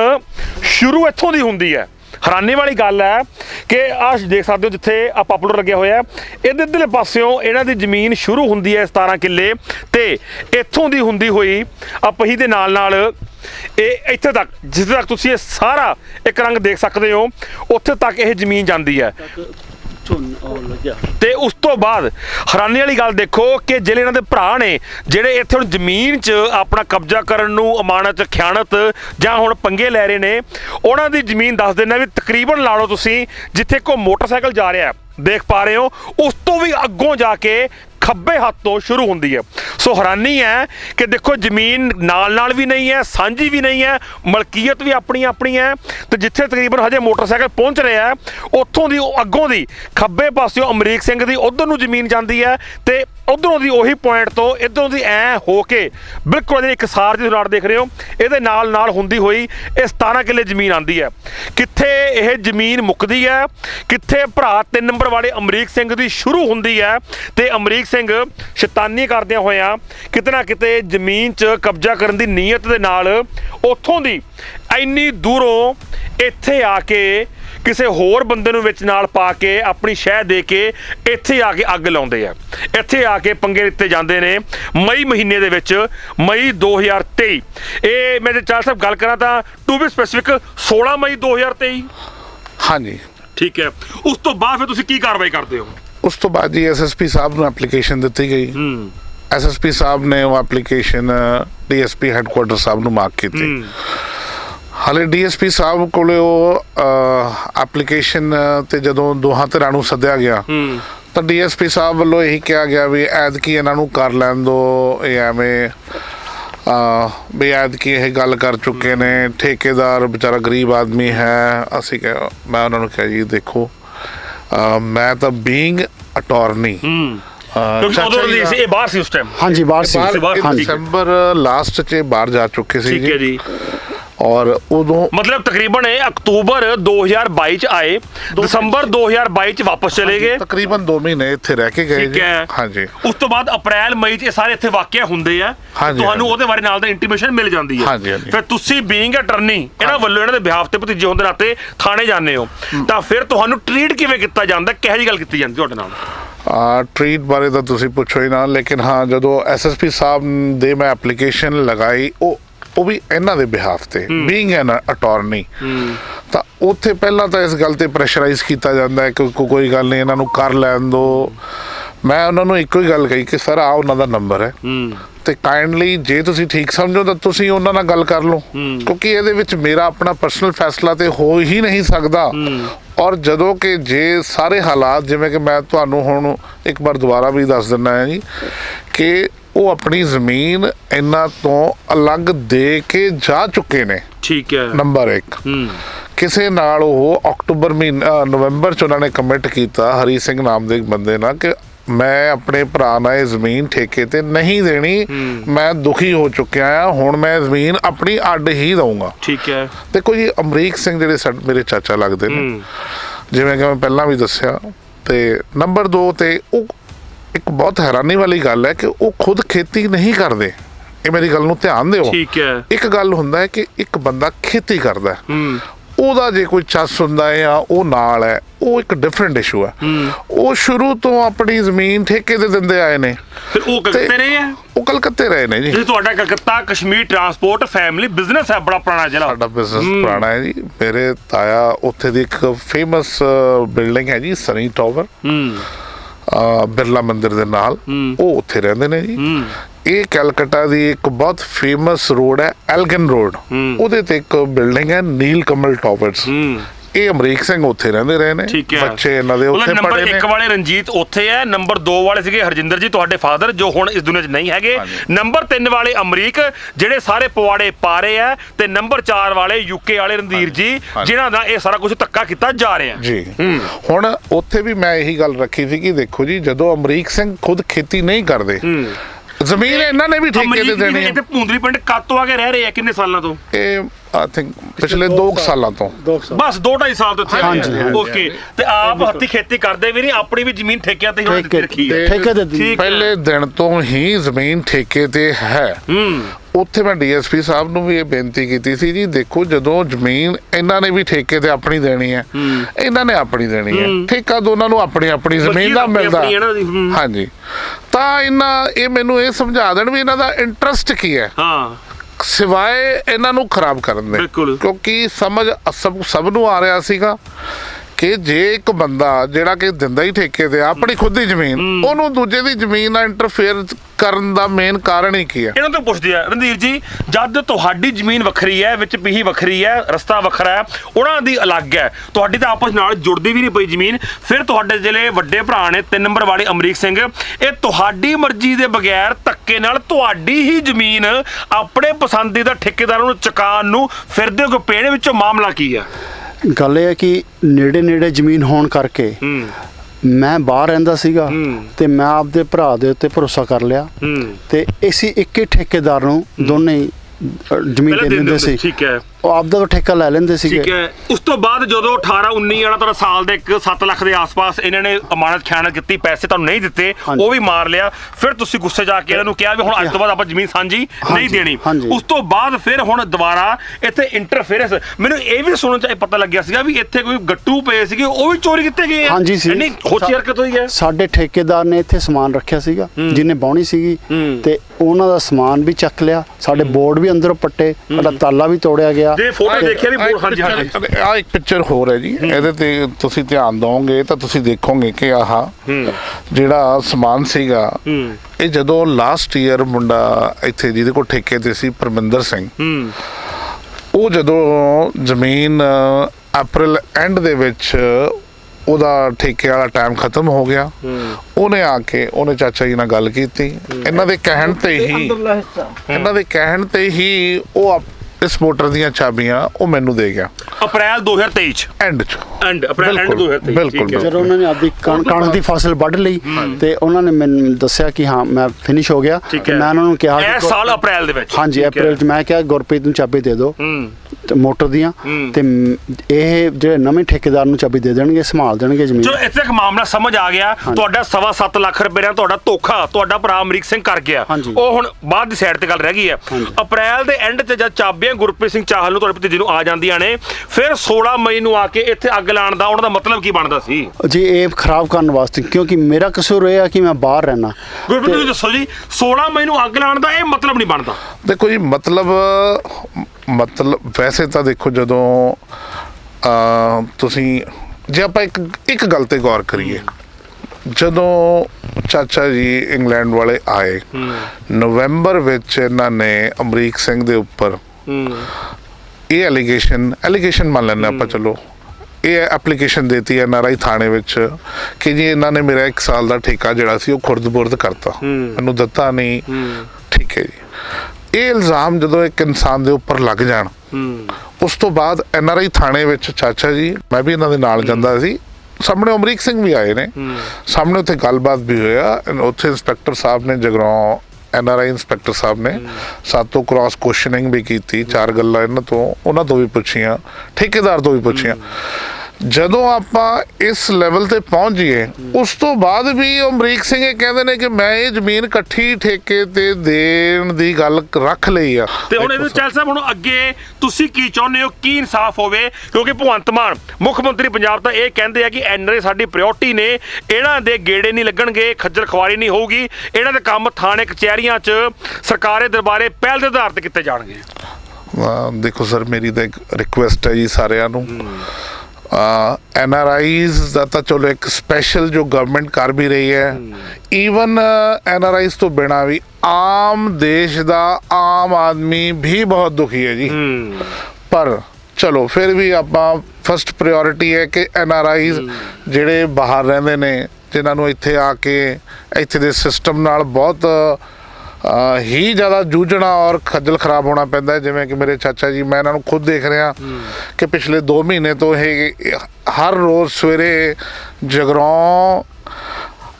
ਸ਼ੁਰੂ ਇੱਥੋਂ ਦੀ ਹੁੰਦੀ ਹੈ। ਹੈਰਾਨੀ ਵਾਲੀ ਗੱਲ ਹੈ ਕਿ ਆਹ ਦੇਖ ਸਕਦੇ ਹੋ ਜਿੱਥੇ ਆ ਪਾਪੂਲਰ ਲੱਗਿਆ ਹੋਇਆ ਇਹਦੇ ਇੱਧਰਲੇ ਪਾਸਿਓਂ ਇਹਨਾਂ ਦੀ ਜ਼ਮੀਨ ਸ਼ੁਰੂ ਹੁੰਦੀ ਹੈ 17 ਕਿੱਲੇ ਤੇ ਇੱਥੋਂ ਦੀ ਹੁੰਦੀ ਹੋਈ ਆ ਪਹੀ ਦੇ ਨਾਲ ਨਾਲ ਇਹ ਇੱਥੇ ਤੱਕ, ਜਿੱਥੇ ਤੱਕ ਤੁਸੀਂ ਇਹ ਸਾਰਾ ਇੱਕ ਰੰਗ ਦੇਖ ਸਕਦੇ ਹੋ, ਉੱਥੇ ਤੱਕ ਇਹ ਜ਼ਮੀਨ ਜਾਂਦੀ ਹੈ। ਝੋਨ ਉਹ ਲੱਗਿਆ ਤੇ ਉਸ ਤੋਂ ਬਾਅਦ ਹੈਰਾਨੀ ਵਾਲੀ ਗੱਲ ਦੇਖੋ ਕਿ ਜਿਹੜੇ ਇਹਨਾਂ ਦੇ ਭਰਾ ਨੇ ਜਿਹੜੇ ਇੱਥੇ ਹੁਣ ਜ਼ਮੀਨ 'ਚ ਆਪਣਾ ਕਬਜ਼ਾ ਕਰਨ ਨੂੰ ਅਮਾਨਤ ਖਿਆਨਤ ਜਾਂ ਹੁਣ ਪੰਗੇ ਲੈ ਰਹੇ ਨੇ ਉਹਨਾਂ ਦੀ ਜ਼ਮੀਨ ਦੱਸ ਦਿੰਦਾ ਵੀ ਤਕਰੀਬਨ ਲਾ ਲਓ ਤੁਸੀਂ ਜਿੱਥੇ ਕੋ ਮੋਟਰਸਾਈਕਲ ਜਾ ਰਿਹਾ ਹੈ, ਦੇਖ ਪਾ ਰਹੇ ਹੋ ਉਸ ਤੋਂ ਵੀ ਅੱਗੋਂ ਜਾ ਕੇ ਖੱਬੇ ਹੱਥ ਤੋਂ ਸ਼ੁਰੂ ਹੁੰਦੀ ਹੈ। ਸੋ ਹੈਰਾਨੀ ਹੈ ਕਿ ਦੇਖੋ ਜ਼ਮੀਨ ਨਾਲ ਨਾਲ ਵੀ ਨਹੀਂ ਹੈ, ਸਾਂਝੀ ਵੀ ਨਹੀਂ ਹੈ, ਮਲਕੀਅਤ ਵੀ ਆਪਣੀ ਆਪਣੀ ਹੈ। ਤੇ ਜਿੱਥੇ ਤਕਰੀਬਨ ਹਜੇ ਮੋਟਰਸਾਈਕਲ ਪਹੁੰਚ ਰਿਹਾ ਹੈ, ਉੱਥੋਂ ਦੀ, ਉਹ ਅੱਗੋਂ ਦੀ ਖੱਬੇ ਪਾਸਿਓਂ ਅਮਰੀਕ ਸਿੰਘ ਦੀ, ਉਧਰ ਨੂੰ ਜ਼ਮੀਨ ਜਾਂਦੀ ਹੈ ਤੇ ਉਧਰੋਂ ਦੀ ਉਹੀ ਪੁਆਇੰਟ ਤੋਂ ਇਧਰੋਂ ਦੀ ਐ ਹੋ ਕੇ ਬਿਲਕੁਲ ਜਿਹੜੀ ਇੱਕ ਇਕਸਾਰ ਦੀ ਰੋਡ ਦੇਖ ਰਹੇ ਹੋ, ਇਹਦੇ ਨਾਲ ਨਾਲ ਹੁੰਦੀ ਹੋਈ ਇਹ 17 ਕਿੱਲੇ ਜ਼ਮੀਨ ਆਂਦੀ ਹੈ। ਕਿੱਥੇ ਇਹ ਜ਼ਮੀਨ ਮੁੱਕਦੀ ਹੈ, ਕਿੱਥੇ ਭਰਾ 3 ਨੰਬਰ ਵਾਲੇ ਅਮਰੀਕ ਸਿੰਘ ਦੀ ਸ਼ੁਰੂ ਹੁੰਦੀ ਹੈ ਤੇ ਅਮਰੀਕ ਸਿੰਘ ਸ਼ੈਤਾਨੀ ਕਰਦਿਆਂ ਹੋਇਆਂ ਕਿਤੇ ਨਾ ਕਿਤੇ ਜ਼ਮੀਨ 'ਚ ਕਬਜ਼ਾ ਕਰਨ ਦੀ ਨੀਅਤ ਦੇ ਨਾਲ ਉੱਥੋਂ ਦੀ ਇੰਨੀ ਦੂਰੋਂ ਇੱਥੇ ਆ ਕੇ ਕਿਸੇ ਹੋਰ ਬੰਦੇ ਨੂੰ ਵਿੱਚ ਨਾਲ ਪਾ ਕੇ ਆਪਣੀ ਸ਼ਹਿ ਦੇ ਕੇ ਇੱਥੇ ਆ ਕੇ ਅੱਗ ਲਾਉਂਦੇ ਆ। ਇੱਥੇ ਆ ਕੇ ਪੰਗੇ ਲਿੱਤੇ ਜਾਂਦੇ ਨੇ ਮਈ ਮਹੀਨੇ ਦੇ ਵਿੱਚ ਮਈ 2023 ਇਹ ਮੈਂ ਜੇ ਚਾਲ ਸਾਹਿਬ ਗੱਲ ਕਰਾਂ ਤਾਂ ਟੂ ਬੀ ਸਪੈਸੀਫਿਕ 16 ਮਈ 2023 ਹਾਂਜੀ। ਠੀਕ ਹੈ। ਉਸ ਤੋਂ ਬਾਅਦ ਫਿਰ ਤੁਸੀਂ ਕੀ ਕਾਰਵਾਈ ਕਰਦੇ ਹੋ? ਉਸ ਤੋਂ ਬਾਅਦ ਜੀ ਐਸਐਸਪੀ ਸਾਹਿਬ ਨੂੰ ਐਪਲੀਕੇਸ਼ਨ ਦਿੱਤੀ ਗਈ। ਹੂੰ। ਐਸਐਸਪੀ ਸਾਹਿਬ ਨੇ ਉਹ ਐਪਲੀਕੇਸ਼ਨ ਡੀਐਸਪੀ ਹੈੱਡਕੁਆਰਟਰ ਸਾਹਿਬ ਨੂੰ ਮਾਰਕ ਕੀਤੀ। ਹਾਲੇ ਡੀਐਸਪੀ ਸਾਹਿਬ ਕੋਲੇ ਉਹ ਐਪਲੀਕੇਸ਼ਨ ਤੇ ਜਦੋਂ ਦੋਹਾਂ ਧਿਰਾਂ ਨੂੰ ਸੱਦਿਆ ਗਿਆ ਹੂੰ। ਤਾਂ ਡੀਐਸਪੀ ਸਾਹਿਬ ਵੱਲੋਂ ਇਹੀ ਕਿਹਾ ਗਿਆ ਵੀ ਐਤਕੀ ਇਹਨਾਂ ਨੂੰ ਕਰ ਲੈਣ ਦੋ ਇਹ ਐਵੇਂ ਆ ਵੀ ਐਤਕੀ ਇਹ ਗੱਲ ਕਰ ਚੁੱਕੇ ਨੇ ਠੇਕੇਦਾਰ ਵਿਚਾਰਾ ਗਰੀਬ ਆਦਮੀ ਹੈ ਅਸੀਂ ਕਿਹਾ ਮੈਂ ਉਹਨਾਂ ਨੂੰ ਕਿਹਾ ਜੀ ਦੇਖੋ ਮੈਂ ਤਾਂ ਬੀਇੰਗ ਅਟਾਰਨੀ ਹੂੰ। ਕਿਉਂਕਿ ਉਦੋਂ ਰਿਲੀਜ਼ ਇਹ ਬਾਹਰ ਸੀ ਉਸ ਟਾਈਮ ਹਾਂਜੀ ਬਾਹਰ ਸੀ। ਬਾਹਰ- ਬਾਹਰ- ਹਾਂਜੀ ਦਸੰਬਰ ਲਾਸਟ 'ਚ ਬਾਹਰ ਜਾ ਚੁੱਕੇ ਸੀ ਠੀਕ ਹੈ ਜੀ। ਔਰ ਉਦੋਂ ਮਤਲਬ ਤਕਰੀਬਨ ਇਹ ਅਕਤੂਬਰ 2022 ਚ ਆਏ ਦਸੰਬਰ 2022 ਚ ਵਾਪਸ ਚਲੇ ਗਏ। ਤਕਰੀਬਨ 2 ਮਹੀਨੇ ਇੱਥੇ ਰਹਿ ਕੇ ਗਏ ਠੀਕ ਜੀ। ਹੈ। ਹਾਂਜੀ। ਉਸ ਤੋਂ ਬਾਅਦ ਅਪ੍ਰੈਲ ਮਈ ਚ ਇਹ ਸਾਰੇ ਇੱਥੇ ਵਾਕਿਆ ਹੁੰਦੇ ਆ। ਹਾਂਜੀ, ਤੁਹਾਨੂੰ ਹਾਂਜੀ। ਉਹਦੇ ਬਾਰੇ ਨਾਲ ਦਾ ਇੰਟੀਮੇਸ਼ਨ ਮਿਲ ਜਾਂਦੀ ਹੈ। ਹਾਂਜੀ, ਹਾਂਜੀ। ਫਿਰ ਤੁਸੀਂ ਬੀਇੰਗ ਅਟਰਨੀ ਇਹਨਾਂ ਵੱਲੋਂ ਇਹਨਾਂ ਦੇ ਬਿਹਾਫ ਤੇ ਭਤੀਜੇ ਹੁੰਦੇ ਨਾਤੇ ਥਾਣੇ ਜਾਂਦੇ ਹੋ। ਤਾਂ ਫਿਰ ਤੁਹਾਨੂੰ ਟ੍ਰੀਟ ਕਿਵੇਂ ਕੀਤਾ ਜਾਂਦਾ? ਕਿਹੋ ਜੀ ਗੱਲ ਕੀਤੀ ਜਾਂਦੀ ਤੁਹਾਡੇ ਨਾਲ? ਆ ਟ੍ਰੀਟ ਬਾਰੇ ਤਾਂ ਤੁਸੀਂ ਪੁੱਛੋ ਹੀ ਨਾ ਲੇਕਿਨ ਹਾਂ ਜਦੋਂ ਐਸਐਸਪੀ ਸਾਹਿਬ ਦੇ ਮੈਂ ਐਪਲੀਕੇਸ਼ਨ ਲਗਾਈ ਉਹ ਉਹ ਵੀ ਇਹਨਾਂ ਦੇ ਬਿਹਾਫ ਤੇ ਬੀਇੰਗ ਐਨ ਅਟਾਰਨੀ ਤਾਂ ਉੱਥੇ ਪਹਿਲਾਂ ਤਾਂ ਇਸ ਗੱਲ ਤੇ ਪ੍ਰੈਸ਼ਰਾਈਜ਼ ਕੀਤਾ ਜਾਂਦਾ ਹੈ ਕਿ ਕੋਈ ਗੱਲ ਨਹੀਂ ਇਹਨਾਂ ਨੂੰ ਕਰ ਲੈਣ ਦੋ। ਮੈਂ ਉਹਨਾਂ ਨੂੰ ਇੱਕੋ ਹੀ ਗੱਲ ਕਹੀ ਕਿ ਸਰ ਆ ਉਹਨਾਂ ਦਾ ਨੰਬਰ ਹੈ। ਤੇ ਕਾਈਂਡਲੀ ਜੇ ਤੁਸੀਂ ਠੀਕ ਸਮਝੋ ਤਾਂ ਤੁਸੀਂ ਉਹਨਾਂ ਨਾਲ ਗੱਲ ਕਰ ਲਓ। ਕਿਉਂਕਿ ਇਹਦੇ ਵਿੱਚ ਮੇਰਾ ਆਪਣਾ ਪਰਸਨਲ ਫੈਸਲਾ ਤੇ ਹੋ ਹੀ ਨਹੀਂ ਸਕਦਾ। ਔਰ ਜਦੋਂ ਕਿ ਜੇ ਸਾਰੇ ਹਾਲਾਤ ਜਿਵੇਂ ਕਿ ਮੈਂ ਤੁਹਾਨੂੰ ਹੁਣ ਇੱਕ ਵਾਰ ਦੁਬਾਰਾ ਵੀ ਦੱਸ ਦਿੰਦਾ ਹਾਂ ਜੀ ਕਿ ਉਹ ਆਪਣੀ ਜ਼ਮੀਨ ਇਹਨਾਂ ਤੋਂ ਅਲੱਗ ਦੇ ਕੇ ਜਾ ਚੁੱਕੇ ਨੇ। ਠੀਕ ਹੈ। ਨੰਬਰ 1 ਹੂੰ। ਕਿਸੇ ਨਾਲ ਉਹ ਅਕਤੂਬਰ ਮਹੀਨਾ ਨਵੰਬਰ ਚ ਉਹਨਾਂ ਨੇ ਕਮਿਟ ਕੀਤਾ ਹਰੀ ਸਿੰਘ ਨਾਮ ਦੇ ਇੱਕ ਬੰਦੇ ਨਾਲ ਕਿ ਮੈਂ ਆਪਣੇ ਭਰਾ ਨਾਲ ਇਹ ਜ਼ਮੀਨ ਠੇਕੇ ਤੇ ਨਹੀਂ ਦੇਣੀ। ਮੈਂ ਦੁਖੀ ਹੋ ਚੁੱਕਿਆ ਆ ਹੁਣ ਮੈਂ ਜ਼ਮੀਨ ਆਪਣੀ ਅੱਡ ਹੀ ਦਊਂਗਾ। ਠੀਕ ਹੈ। ਦੇਖੋ ਜੀ ਅਮਰੀਕ ਸਿੰਘ ਜਿਹੜੇ ਸਾਡੇ ਮੇਰੇ ਚਾਚਾ ਲੱਗਦੇ ਨੇ। ਜਿਵੇਂ ਕਿ ਮੈਂ ਪਹਿਲਾਂ ਵੀ ਦੱਸਿਆ ਤੇ ਨੰਬਰ 2 ਤੇ ਉਹ ਇੱਕ ਬਹੁਤ ਹੈਰਾਨੀ ਵਾਲੀ ਗੱਲ ਹੈ ਕਿ ਉਹ ਖੁਦ ਖੇਤੀ ਨਹੀਂ ਕਰਦੇ। ਇਹ ਮੇਰੀ ਗੱਲ ਨੂੰ ਧਿਆਨ ਦਿਓ। ਠੀਕ ਹੈ। ਇੱਕ ਗੱਲ ਹੁੰਦਾ ਹੈ ਕਿ ਇੱਕ ਬੰਦਾ ਖੇਤੀ ਕਰਦਾ ਹੂੰ। ਉਹਦਾ ਜੇ ਕੋਈ ਚੱਸ ਹੁੰਦਾ ਹੈ ਜਾਂ ਉਹ ਨਾਲ ਹੈ ਉਹ ਇੱਕ ਡਿਫਰੈਂਟ ਇਸ਼ੂ ਹੈ। ਉਹ ਸ਼ੁਰੂ ਤੋਂ ਆਪਣੀ ਜ਼ਮੀਨ ਠੇਕੇ ਤੇ ਦਿੰਦੇ ਆਏ ਨੇ। ਫਿਰ ਉਹ ਕਲਕੱਤੇ ਰਹੇ ਆ? ਉਹ ਕਲਕੱਤੇ ਰਹੇ ਨੇ ਜੀ। ਜੀ ਤੁਹਾਡਾ Calcutta Kashmir transport family business ਹੈ ਬੜਾ ਪੁਰਾਣਾ ਜ਼ਿਲ੍ਹਾ। ਸਾਡਾ ਬਿਜ਼ਨਸ ਪੁਰਾਣਾ ਹੈ ਜੀ। ਮੇਰੇ ਤਾਇਆ ਉੱਥੇ ਦੀ ਇੱਕ ਫੇਮਸ ਬਿਲਡਿੰਗ ਹੈ ਜੀ ਸਨੀ ਟਾਵਰ ਹੂੰ। ਬਿਰਲਾ ਮੰਦਿਰ ਦੇ ਨਾਲ। ਉਹ ਉੱਥੇ ਰਹਿੰਦੇ ਨੇ ਜੀ। ਇਹ ਕਲਕੱਤਾ ਦੀ ਇੱਕ ਬਹੁਤ ਫੇਮਸ ਰੋਡ ਹੈ ਐਲਗਨ ਰੋਡ। ਉਹਦੇ ਤੇ ਇੱਕ ਬਿਲਡਿੰਗ ਹੈ ਨੀਲ ਕਮਲ ਟਾਵਰਸ। ਇਹ ਅਮਰੀਕ ਸਿੰਘ ਉੱਥੇ ਰਹਿੰਦੇ ਰਹੇ ਨੇ। ਬੱਚੇ ਇਹਨਾਂ ਦੇ ਉੱਥੇ ਨੰਬਰ ਪੜ੍ਹੇ ਨੇ। 1 ਵਾਲੇ ਰਣਜੀਤ ਉੱਥੇ ਹੈ ਨੰਬਰ 2 ਵਾਲੇ ਸੀਗੇ ਹਰਜਿੰਦਰ ਜੀ ਤੁਹਾਡੇ ਫਾਦਰ ਜੋ ਹੁਣ ਇਸ ਦੁਨੀਆ 'ਚ ਨਹੀਂ ਹੈਗੇ। ਨੰਬਰ 3 ਵਾਲੇ ਅਮਰੀਕ ਜਿਹੜੇ ਸਾਰੇ ਪਵਾੜੇ ਪਾ ਰਹੇ ਆ ਤੇ ਨੰਬਰ 4 ਵਾਲੇ ਯੂਕੇ ਵਾਲੇ ਰਣਧੀਰ ਜੀ। ਜਿਨ੍ਹਾਂ ਦਾ ਇਹ ਸਾਰਾ ਕੁਝ ਧੱਕਾ ਕੀਤਾ ਜਾ ਰਿਹਾ ਜੀ। ਹੁਣ ਉੱਥੇ ਵੀ ਮੈਂ ਇਹੀ ਗੱਲ ਰੱਖੀ ਸੀ ਕਿ ਦੇਖੋ ਜੀ ਜਦੋਂ ਅਮਰੀਕ ਸਿੰਘ ਖੁਦ ਖੇਤੀ ਨਹੀਂ ਕਰਦੇ ਜ਼ਮੀਨ ਇਹਨਾਂ ਨੇ ਵੀ ਠੇਕੇ ਤੇ ਦੇਣੀ ਹੈ ਇੱਥੇ ਭੂੰਦਰੀ ਪਿੰਡ ਕਾਤੋਂ ਆ ਕੇ ਰਹਿ ਰਹੇ ਆ ਕਿੰਨੇ ਸਾਲਾਂ ਤੋਂ? ਇਹ ਆਈ ਥਿੰਕ ਪਿਛਲੇ 2 ਸਾਲਾਂ ਤੋਂ। ਬਸ 2.5 ਸਾਲ ਤੋਂ ਇੱਥੇ ਓਕੇ ਤੇ ਆਪ ਹੱਥੀ ਖੇਤੀ ਕਰਦੇ ਵੀ ਨਹੀਂ ਆਪਣੀ ਵੀ ਜ਼ਮੀਨ ਠੇਕਿਆਂ ਤੇ ਹੀ ਰੱਖੀ ਹੈ। ਠੇਕੇ ਦੇ ਦਿੱਤੀ। ਪਹਿਲੇ ਦਿਨ ਤੋਂ ਹੀ ਜ਼ਮੀਨ ਠੇਕੇ ਤੇ ਹੈ। ਹੂੰ। ਉੱਥੇ ਮੈਂ ਡੀਐਸਪੀ ਸਾਹਿਬ ਨੂੰ ਵੀ ਇਹ ਬੇਨਤੀ ਕੀਤੀ ਸੀ ਜੀ ਦੇਖੋ ਜਦੋਂ ਜ਼ਮੀਨ ਇਹਨਾਂ ਨੇ ਵੀ ਠੇਕੇ ਤੇ ਆਪਣੀ ਦੇਣੀ ਹੈ ਇਹਨਾਂ ਨੇ ਆਪਣੀ ਦੇਣੀ ਹੈ। ਠੇਕਾ ਦੋਨਾਂ ਨੂੰ ਆਪਣੀ ਆਪਣੀ ਜ਼ਮੀਨ ਦਾ ਮਿਲਦਾ। ਆਪਣੀ ਹੈ ਨਾ ਜੀ, ਹੂੰ। ਹਾਂਜੀ। ਤਾਂ ਇਹਨਾਂ ਇਹ ਮੈਨੂੰ ਇਹ ਸਮਝਾ ਦੇਣ ਵੀ ਇਹਨਾਂ ਦਾ ਇੰਟਰਸਟ ਕੀ ਹੈ। ਹਾਂ। ਸਿਵਾਏ ਇਹਨਾਂ ਨੂੰ ਖਰਾਬ ਕਰਨ ਦੇ ਬਿਲਕੁਲ। ਕਿਉਂਕਿ ਸਮਝ ਸਭ ਸਭ ਨੂੰ ਆ ਰਿਹਾ ਸੀਗਾ ਕਿ ਜੇ ਇੱਕ ਬੰਦਾ ਜਿਹੜਾ ਕਿ ਦਿੰਦਾ ਹੀ ਠੇਕੇ ਤੇ ਆ, ਆਪਣੀ ਖੁਦ ਦੀ ਜ਼ਮੀਨ ਉਹਨੂੰ ਦੂਜੇ ਦੀ ਜ਼ਮੀਨ ਨਾਲ ਇੰਟਰਫੇਅਰ ਕਰਨ ਦਾ ਮੇਨ ਕਾਰਨ ਹੀ ਕੀ ਹੈ? ਇਹਨਾਂ ਤੋਂ ਪੁੱਛਦੇ ਆ ਰਣਧੀਰ ਜੀ ਜਦ ਤੁਹਾਡੀ ਜ਼ਮੀਨ ਵੱਖਰੀ ਹੈ ਵਿੱਚ ਪੀਹੀ ਵੱਖਰੀ ਹੈ ਰਸਤਾ ਵੱਖਰਾ ਹੈ ਉਹਨਾਂ ਦੀ ਅਲੱਗ ਹੈ ਤੁਹਾਡੀ ਤਾਂ ਆਪਸ ਨਾਲ ਜੁੜਦੀ ਵੀ ਨਹੀਂ ਪਈ ਜ਼ਮੀਨ ਫਿਰ ਤੁਹਾਡੇ ਜਿਹੜੇ ਵੱਡੇ ਭਰਾ ਨੇ ਤਿੰਨ ਨੰਬਰ ਵਾਲੇ ਅਮਰੀਕ ਸਿੰਘ ਇਹ ਤੁਹਾਡੀ ਮਰਜ਼ੀ ਦੇ ਬਗੈਰ ਧੱਕੇ ਨਾਲ ਤੁਹਾਡੀ ਹੀ ਜ਼ਮੀਨ ਆਪਣੇ ਪਸੰਦੀਦਾ ਠੇਕੇਦਾਰਾਂ ਨੂੰ ਚੁਕਾਉਣ ਨੂੰ ਫਿਰਦੇ ਹੋ ਪੇੜੇ ਵਿੱਚੋਂ ਮਾਮਲਾ ਕੀ ਹੈ? ਗੱਲ ਇਹ ਹੈ ਕਿ ਨੇੜੇ ਨੇੜੇ ਜ਼ਮੀਨ ਹੋਣ ਕਰਕੇ ਮੈਂ ਬਾਹਰ ਰਹਿੰਦਾ ਸੀਗਾ। ਤੇ ਮੈਂ ਆਪਦੇ ਭਰਾ ਦੇ ਉੱਤੇ ਭਰੋਸਾ ਕਰ ਲਿਆ। ਤੇ ਇਸੀ ਇੱਕ ਹੀ ਠੇਕੇਦਾਰ ਨੂੰ ਦੋਨੇ ਜ਼ਮੀਨ ਦੇ ਦਿੰਦੇ ਸੀ। ਠੀਕ ਹੈ। ਉਹ ਆਪਦਾ ਤਾਂ ਠੇਕਾ ਲੈ ਲੈਂਦੇ ਸੀਗੇ। ਠੀਕ ਹੈ। ਉਸ ਤੋਂ ਬਾਅਦ ਜਦੋਂ 18 19 ਵਾਲਾ ਤੁਹਾਡਾ ਸਾਲ ਦੇ ਇੱਕ 7 ਲੱਖ ਦੇ ਆਸ-ਪਾਸ ਇਹਨਾਂ ਨੇ ਅਮਾਨਤ ਖਿਆਨਤ ਕੀਤੀ ਪੈਸੇ ਤੁਹਾਨੂੰ ਨਹੀਂ ਦਿੱਤੇ ਹਾਂਜੀ। ਉਹ ਵੀ ਮਾਰ ਲਿਆ। ਫਿਰ ਤੁਸੀਂ ਗੁੱਸੇ ਜਾ ਕੇ ਇਹਨਾਂ ਨੂੰ ਕਿਹਾ ਵੀ ਹੁਣ ਅੱਜ ਤੋਂ ਬਾਅਦ ਆਪਾਂ ਜ਼ਮੀਨ ਸਾਂਝੀ ਨਹੀਂ ਹਾਂਜੀ, ਦੇਣੀ। ਹਾਂਜੀ। ਉਸ ਤੋਂ ਬਾਅਦ ਫਿਰ ਹੁਣ ਦੁਬਾਰਾ ਇੱਥੇ ਇੰਟਰਫੇਰੈਂਸ ਮੈਨੂੰ ਇਹ ਵੀ ਸੁਣਨ ਚ ਪਤਾ ਲੱਗਿਆ ਸੀਗਾ ਵੀ ਇੱਥੇ ਕੋਈ ਗੱਟੂ ਪਏ ਸੀਗੇ ਉਹ ਵੀ ਚੋਰੀ ਕੀਤੇ ਗਏ ਆ। ਹਾਂਜੀ ਸੀ। ਇੰਨੀ ਖੋਚੀ ਹਰਕਤ ਹੋਈ ਹੈ। ਸਾਡੇ ਠੇਕੇਦਾਰ ਨੇ ਇੱਥੇ ਸਮਾਨ ਰੱਖਿਆ ਸੀਗਾ ਜਿਹਨੇ ਬਾਉਣੀ ਸੀਗੀ। ਹੂੰ। ਤੇ ਉਹਨਾਂ ਦਾ ਸਮਾਨ ਵੀ ਚੱਕ ਲਿਆ। ਸਾਡੇ ਬੋਰਡ ਵੀ ਅੰਦਰੋਂ ਪੱਟੇ ਸਾਡਾ ਤਾਲਾ ਵੀ ਤੋੜਿਆ ਗਿਆ। ਜੇ ਫੋਟੋ ਦੇਖਿਆ ਵੀ ਬਹੁਤ ਹਾਂਜੀ ਹਾਂਜੀ। ਆ ਇੱਕ ਪਿਕਚਰ ਹੋਰ ਹੈ ਜੀ। ਇਹਦੇ ਤੇ ਤੁਸੀਂ ਧਿਆਨ ਦਿਓਗੇ ਤਾਂ ਤੁਸੀਂ ਦੇਖੋਗੇ ਕਿ ਆਹ ਹੂੰ। ਜਿਹੜਾ ਸਮਾਨ ਸੀਗਾ ਹੂੰ। ਇਹ ਜਦੋਂ ਲਾਸਟ ਈਅਰ ਮੁੰਡਾ ਇੱਥੇ ਜਿਹਦੇ ਕੋਲ ਠੇਕੇ ਤੇ ਸੀ ਪਰਮਿੰਦਰ ਸਿੰਘ। ਹੂੰ। ਉਹ ਜਦੋਂ ਜ਼ਮੀਨ ਅ, ਅਪ੍ਰੈਲ ਐਂਡ ਦੇ ਵਿੱਚ ਉਹਦਾ ਠੇਕੇ ਵਾਲਾ ਟਾਈਮ ਖਤਮ ਹੋ ਗਿਆ। ਉਹਨੇ ਆ ਕੇ ਉਹਨੇ ਚਾਚਾ ਜੀ ਨਾਲ ਗੱਲ ਕੀਤੀ। ਇਹਨਾਂ ਦੇ ਕਹਿਣ ਤੇ ਹੀ ਇਹਨਾਂ ਦੇ ਕਹਿਣ ਤੇ ਹੀ ਉਹ ਆਪ- ਇਸ ਮੋਟਰ ਦੀਆਂ ਚਾਬੀਆਂ ਉਹ ਮੈਨੂੰ ਦੇ ਗਿਆ। ਅਪ੍ਰੈਲ 2023 ਚ। ਐਂਡ ਚ। ਐਂਡ ਅਪ੍ਰੈਲ ਐਂਡ ਬਿਲਕੁਲ, 2023 ਬਿਲਕੁਲ, ਠੀਕ ਹੈ। ਜਦੋਂ ਉਹਨਾਂ ਨੇ ਆਪਦੀ ਕਣ- ਕਣਕ ਦੀ ਫਸਲ ਵੱਢ ਲਈ ਤੇ ਉਹਨਾਂ ਨੇ ਮੈਨੂੰ ਦੱਸਿਆ ਕਿ ਹਾਂ ਮੈਂ ਫਿਨਿਸ਼ ਹੋ ਗਿਆ। ਠੀਕ ਤੇ ਹੈ। ਮੈਂ ਉਹਨਾਂ ਨੂੰ ਕਿਹਾ ਇਸ ਸਾਲ ਅਪ੍ਰੈਲ ਦੇ ਵਿੱਚ। ਹਾਂਜੀ ਠੀਕ ਹੈ। ਅਪ੍ਰੈਲ ਚ ਮੈਂ ਕਿਹਾ ਗੁਰਪ੍ਰੀਤ ਨੂੰ ਚਾਬੀ ਦੇ ਦਿਓ। ਹੂੰ। ਮੋਟਰ ਦੀਆਂ। ਤੇ ਇਹ ਜਿਹੜੇ ਨਵੇਂ ਠੇਕੇਦਾਰ ਨੂੰ ਚਾਬੀ ਦੇ ਦੇਣਗੇ ਸੰਭਾਲ ਦੇਣਗੇ ਜ਼ਮੀਨ। ਚਲੋ ਇੱਥੇ ਤੱਕ ਮਾਮਲਾ ਸਮਝ ਆ ਗਿਆ। ਤੁਹਾਡਾ ਸਵਾ ਸੱਤ ਲੱਖ ਰੁਪਏ ਨਾਲ ਤੁਹਾਡਾ ਧੋਖਾ ਤੁਹਾਡਾ ਭਰਾ ਅਮਰੀਕ ਸਿੰਘ ਕਰ ਗਿਆ। ਉਹ ਹੁਣ ਬਾਅਦ ਦੀ ਸਾਈਡ ਤੇ ਗੱਲ ਰਹਿ ਗਈ ਹੈ। ਅਪ੍ਰੈਲ ਦੇ ਐਂਡ ਤੇ ਜਦ ਚਾਬੀਆਂ ਗੁਰਪ੍ਰੀਤ ਸਿੰਘ ਚਾਹਲ ਨੂੰ ਤੁਹਾਡੇ ਭਤੀਜੇ ਨੂੰ ਆ ਜਾਂਦੀਆਂ ਨੇ ਫਿਰ 16 ਮਈ ਨੂੰ ਆ ਕੇ ਇੱਥੇ ਅੱਗ ਲਾਉਣ ਦਾ ਉਹਨਾਂ ਦਾ ਮਤਲਬ ਕੀ ਬਣਦਾ ਸੀ? ਜੀ ਇਹ ਖਰਾਬ ਕਰਨ ਵਾਸਤੇ ਕਿਉਂਕਿ ਮੇਰਾ ਕਸੂਰ ਇਹ ਆ ਕਿ ਮੈਂ ਬਾਹਰ ਰਹਿਣਾ ਗੁਰਪ੍ਰੀਤ ਤੁਸੀਂ ਦੱਸੋ ਜੀ 16 ਮਈ ਨੂੰ ਅੱਗ ਲਾਉਣ ਦਾ ਇਹ ਮਤਲਬ ਨਹੀਂ ਬਣਦਾ। ਦੇਖੋ ਜੀ ਮਤਲਬ ਮਤਲਬ ਵੈਸੇ ਤਾਂ ਦੇਖੋ ਜਦੋਂ ਤੁਸੀਂ ਜੇ ਆਪਾਂ ਇੱਕ ਇੱਕ ਗੱਲ ਤੇ ਗੌਰ ਕਰੀਏ ਜਦੋਂ ਚਾਚਾ ਜੀ ਇੰਗਲੈਂਡ ਵਾਲੇ ਆਏ ਨਵੰਬਰ ਵਿੱਚ ਇਹਨਾਂ ਨੇ ਅਮਰੀਕ ਸਿੰਘ ਦੇ ਉੱਪਰ ਇਹ ਐਲੀਗੇਸ਼ਨ ਐਲੀਗੇਸ਼ਨ ਮੰਨ ਲੈਂਦੇ ਆਪਾਂ ਚਲੋ ਇਹ ਐਪਲੀਕੇਸ਼ਨ ਦਿੱਤੀ ਹੈ ਨਾਰਾਈ ਥਾਣੇ ਵਿੱਚ ਕਿ ਜੀ ਇਹਨਾਂ ਨੇ ਮੇਰਾ 1 ਸਾਲ ਦਾ ਠੇਕਾ ਜਿਹੜਾ ਸੀ ਉਹ ਖੁਰਦ-ਬੁਰਦ ਕਰਤਾ। ਮੈਨੂੰ ਦਿੱਤਾ ਨਹੀਂ। ਠੀਕ ਹੈ ਜੀ। ਇਹ ਇਲਜ਼ਾਮ ਜਦੋਂ ਇੱਕ ਇਨਸਾਨ ਦੇ ਉੱਪਰ ਲੱਗ ਜਾਣ ਉਸ ਤੋਂ ਬਾਅਦ ਐਨਆਰਆਈ ਥਾਣੇ ਵਿੱਚ ਚਾਚਾ ਜੀ ਮੈਂ ਵੀ ਇਹਨਾਂ ਦੇ ਨਾਲ ਜਾਂਦਾ ਸੀ। ਸਾਹਮਣੇ ਅਮਰੀਕ ਸਿੰਘ ਵੀ ਆਏ ਨੇ। ਸਾਹਮਣੇ ਉੱਥੇ ਗੱਲਬਾਤ ਵੀ ਹੋਇਆ। ਉੱਥੇ ਇੰਸਪੈਕਟਰ ਸਾਹਿਬ ਨੇ ਜਗਰਾਉਂ ਐਨਆਰਆਈ ਇੰਸਪੈਕਟਰ ਸਾਹਿਬ ਨੇ ਸਾਤੋਂ ਕ੍ਰਾਸ ਕੁਐਸਚਨਿੰਗ ਵੀ ਕੀਤੀ ਚਾਰ ਗੱਲਾਂ ਇਹਨਾਂ ਤੋਂ ਉਹਨਾਂ ਤੋਂ ਵੀ ਪੁੱਛੀਆਂ ਠੇਕੇਦਾਰ ਤੋਂ ਵੀ ਪੁੱਛੀਆਂ। ਜਦੋਂ ਆਪਾਂ ਇਸ ਲੈਵਲ ਤੇ ਪਹੁੰਚ ਜਾਈਏ ਉਸ ਤੋਂ ਬਾਅਦ ਵੀ ਅਮਰੀਕ ਸਿੰਘ ਇਹ ਕਹਿੰਦੇ ਨੇ ਕਿ ਮੈਂ ਇਹ ਜ਼ਮੀਨ ਇਕੱਠੀ ਠੇਕੇ ਤੇ ਦੇਣ ਦੀ ਗੱਲ ਰੱਖ ਲਈ ਆ। ਤੇ ਹੁਣ ਇਹਦੇ ਚੈਲ ਸਾਹਿਬ ਹੁਣ ਅੱਗੇ ਤੁਸੀਂ ਕੀ ਚਾਹੁੰਦੇ ਹੋ? ਕੀ ਇਨਸਾਫ ਹੋਵੇ? ਕਿਉਂਕਿ ਭਗਵੰਤ ਮਾਨ ਮੁੱਖ ਮੰਤਰੀ ਪੰਜਾਬ ਤਾਂ ਇਹ ਕਹਿੰਦੇ ਆ ਕਿ ਐਨਆਰਏ ਸਾਡੀ ਪ੍ਰਾਇੋਰਟੀ ਨੇ। ਇਹਨਾਂ ਦੇ ਗੇੜੇ ਨਹੀਂ ਲੱਗਣਗੇ ਖੱਜਲ ਖਵਾਰੀ ਨਹੀਂ ਹੋਊਗੀ। ਇਹਨਾਂ ਦੇ ਕੰਮ ਥਾਣੇ ਕਚਹਿਰੀਆਂ 'ਚ ਸਰਕਾਰੇ ਦਰਬਾਰੇ ਪਹਿਲ ਦੇ ਆਧਾਰ ਤੇ ਕੀਤੇ ਜਾਣਗੇ। ਦੇਖੋ ਸਰ ਮੇਰੀ ਤਾਂ ਇੱਕ ਰਿਕੁਐਸਟ ਹੈ ਜੀ ਸਾਰਿਆਂ ਨੂੰ। ਐਨ ਆਰ ਆਈਜ਼ ਦਾ ਤਾਂ ਚਲੋ ਇੱਕ ਸਪੈਸ਼ਲ ਜੋ ਗਵਰਨਮੈਂਟ ਕਰ ਵੀ ਰਹੀ ਹੈ। ਈਵਨ ਐਨ ਆਰ ਆਈਜ਼ ਤੋਂ ਬਿਨਾ ਵੀ ਆਮ ਦੇਸ਼ ਦਾ ਆਮ ਆਦਮੀ ਵੀ ਬਹੁਤ ਦੁਖੀ ਹੈ ਜੀ। ਪਰ ਚਲੋ ਫਿਰ ਵੀ ਆਪਾਂ ਫਸਟ ਪ੍ਰਾਇੋਰਟੀ ਹੈ ਕਿ ਐਨ ਆਰ ਆਈਜ਼ ਜਿਹੜੇ ਬਾਹਰ ਰਹਿੰਦੇ ਨੇ ਜਿਨ੍ਹਾਂ ਨੂੰ ਇੱਥੇ ਆ ਕੇ ਇੱਥੇ ਦੇ ਸਿਸਟਮ ਨਾਲ ਬਹੁਤ ਹੀ ਜ਼ਿਆਦਾ ਜੂਝਣਾ ਔਰ ਖੱਜਲ ਖਰਾਬ ਹੋਣਾ ਪੈਂਦਾ। ਜਿਵੇਂ ਕਿ ਮੇਰੇ ਚਾਚਾ ਜੀ ਮੈਂ ਇਹਨਾਂ ਨੂੰ ਖੁਦ ਦੇਖ ਰਿਹਾ ਕਿ ਪਿਛਲੇ 2 ਮਹੀਨੇ ਤੋਂ ਇਹ ਹਰ ਰੋਜ਼ ਸਵੇਰੇ ਜਗਰਾਉਂ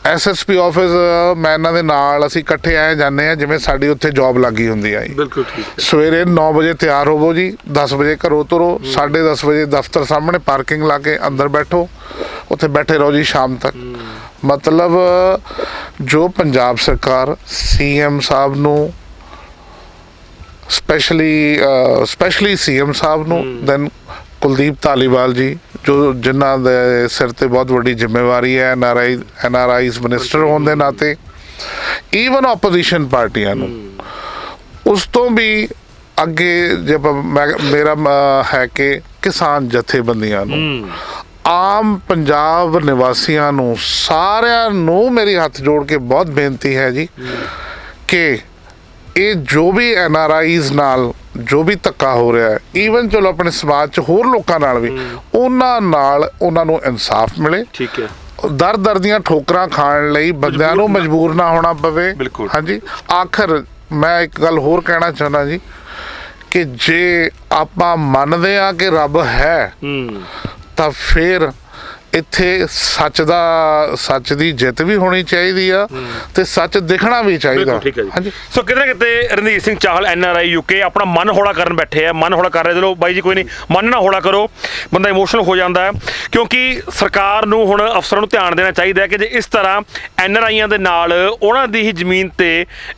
ਐਸਐਸਪੀ ਆਫਿਸ ਮੈਂ ਇਹਨਾਂ ਦੇ ਨਾਲ ਅਸੀਂ ਇਕੱਠੇ ਆਏ ਜਾਂਦੇ ਆ ਜਿਵੇਂ ਸਾਡੀ ਉੱਥੇ ਜੌਬ ਲੱਗੀ ਹੁੰਦੀ ਆ ਜੀ। ਬਿਲਕੁਲ ਠੀਕ ਸਵੇਰੇ 9 ਵਜੇ ਤਿਆਰ ਹੋਵੋ ਜੀ 10 ਵਜੇ ਘਰੋਂ ਤੁਰੋ 10:30 ਵਜੇ ਦਫ਼ਤਰ ਸਾਹਮਣੇ ਪਾਰਕਿੰਗ ਲਾ ਕੇ ਅੰਦਰ ਬੈਠੋ ਉੱਥੇ ਬੈਠੇ ਰਹੋ ਜੀ ਸ਼ਾਮ ਤੱਕ। ਮਤਲਬ ਜੋ ਪੰਜਾਬ ਸਰਕਾਰ ਸੀਐਮ ਸਾਹਿਬ ਨੂੰ ਸਪੈਸ਼ਲੀ ਸਪੈਸ਼ਲੀ ਸੀਐਮ ਸਾਹਿਬ ਨੂੰ ਦੈਨ ਕੁਲਦੀਪ ਧਾਲੀਵਾਲ ਜੀ ਜੋ ਜਿਨ੍ਹਾਂ ਦੇ ਸਿਰ ਤੇ ਬਹੁਤ ਵੱਡੀ ਜ਼ਿੰਮੇਵਾਰੀ ਹੈ ਐਨਆਰਆਈ ਐਨਆਰਆਈਜ਼ ਮਿਨਿਸਟਰ ਹੋਣ ਦੇ ਨਾਤੇ ਈਵਨ ਆਪੋਜੀਸ਼ਨ ਪਾਰਟੀਆਂ ਨੂੰ। ਉਸ ਤੋਂ ਵੀ ਅੱਗੇ ਜੇ ਮੇਰਾ ਹੈ ਕਿ ਕਿਸਾਨ ਜਥੇਬੰਦੀਆਂ ਨੂੰ। ਆਮ ਪੰਜਾਬ ਨਿਵਾਸੀਆਂ ਨੂੰ ਸਾਰਿਆਂ ਨੂੰ ਮੇਰੀ ਹੱਥ ਜੋੜ ਕੇ ਬਹੁਤ ਬੇਨਤੀ ਹੈ ਜੀ ਕਿ ਇਹ ਜੋ ਵੀ ਐਨਆਰਆਈਜ਼ ਨਾਲ ਜੋ ਵੀ ਧੱਕਾ ਹੋ ਰਿਹਾ ਹੈ ਈਵਨ ਚਲੋ ਆਪਣੇ ਸਮਾਜ 'ਚ ਹੋਰ ਲੋਕਾਂ ਨਾਲ ਵੀ ਉਹਨਾਂ ਨਾਲ ਉਹਨਾਂ ਨੂੰ ਇਨਸਾਫ ਮਿਲੇ। ਠੀਕ ਹੈ। ਦਰ ਦਰ ਦੀਆਂ ਠੋਕਰਾਂ ਖਾਣ ਲਈ ਬੰਦਿਆਂ ਨੂੰ ਮਜਬੂਰ ਨਾ ਹੋਣਾ ਪਵੇ। ਹਾਂਜੀ। ਆਖਰ ਮੈਂ ਇੱਕ ਗੱਲ ਹੋਰ ਕਹਿਣਾ ਚਾਹੁੰਦਾ ਜੀ ਕਿ ਜੇ ਆਪਾਂ ਮੰਨਦੇ ਆ ਕਿ ਰੱਬ ਹੈ। ਹੂੰ ਤਾਂ ਫਿਰ ਇੱਥੇ ਸੱਚ ਦਾ ਸੱਚ ਦੀ ਜਿੱਤ ਵੀ ਹੋਣੀ ਚਾਹੀਦੀ ਆ ਤੇ ਸੱਚ ਦਿਖਣਾ ਵੀ ਚਾਹੀਦਾ। ਹਾਂਜੀ। ਸੋ ਕਿਤੇ ਨਾ ਕਿਤੇ Ranjit Singh Chahal N R I UK ਆਪਣਾ ਮਨ ਹੌਲਾ ਕਰਨ ਬੈਠੇ ਆ ਮਨ ਹੌਲਾ ਕਰ ਰਹੇ ਚਲੋ ਬਾਈ ਜੀ ਕੋਈ ਨਹੀਂ ਮਨ ਨਾ ਹੌਲਾ ਕਰੋ ਬੰਦਾ ਇਮੋਸ਼ਨਲ ਹੋ ਜਾਂਦਾ ਹੈ। ਕਿਉਂਕਿ ਸਰਕਾਰ ਨੂੰ ਹੁਣ ਅਫਸਰਾਂ ਨੂੰ ਧਿਆਨ ਦੇਣਾ ਚਾਹੀਦਾ ਹੈ ਕਿ ਜੇ ਇਸ ਤਰ੍ਹਾਂ ਐਨ ਆਰ ਆਈਆਂ ਦੇ ਨਾਲ ਉਹਨਾਂ ਦੀ ਹੀ ਜ਼ਮੀਨ ਤੇ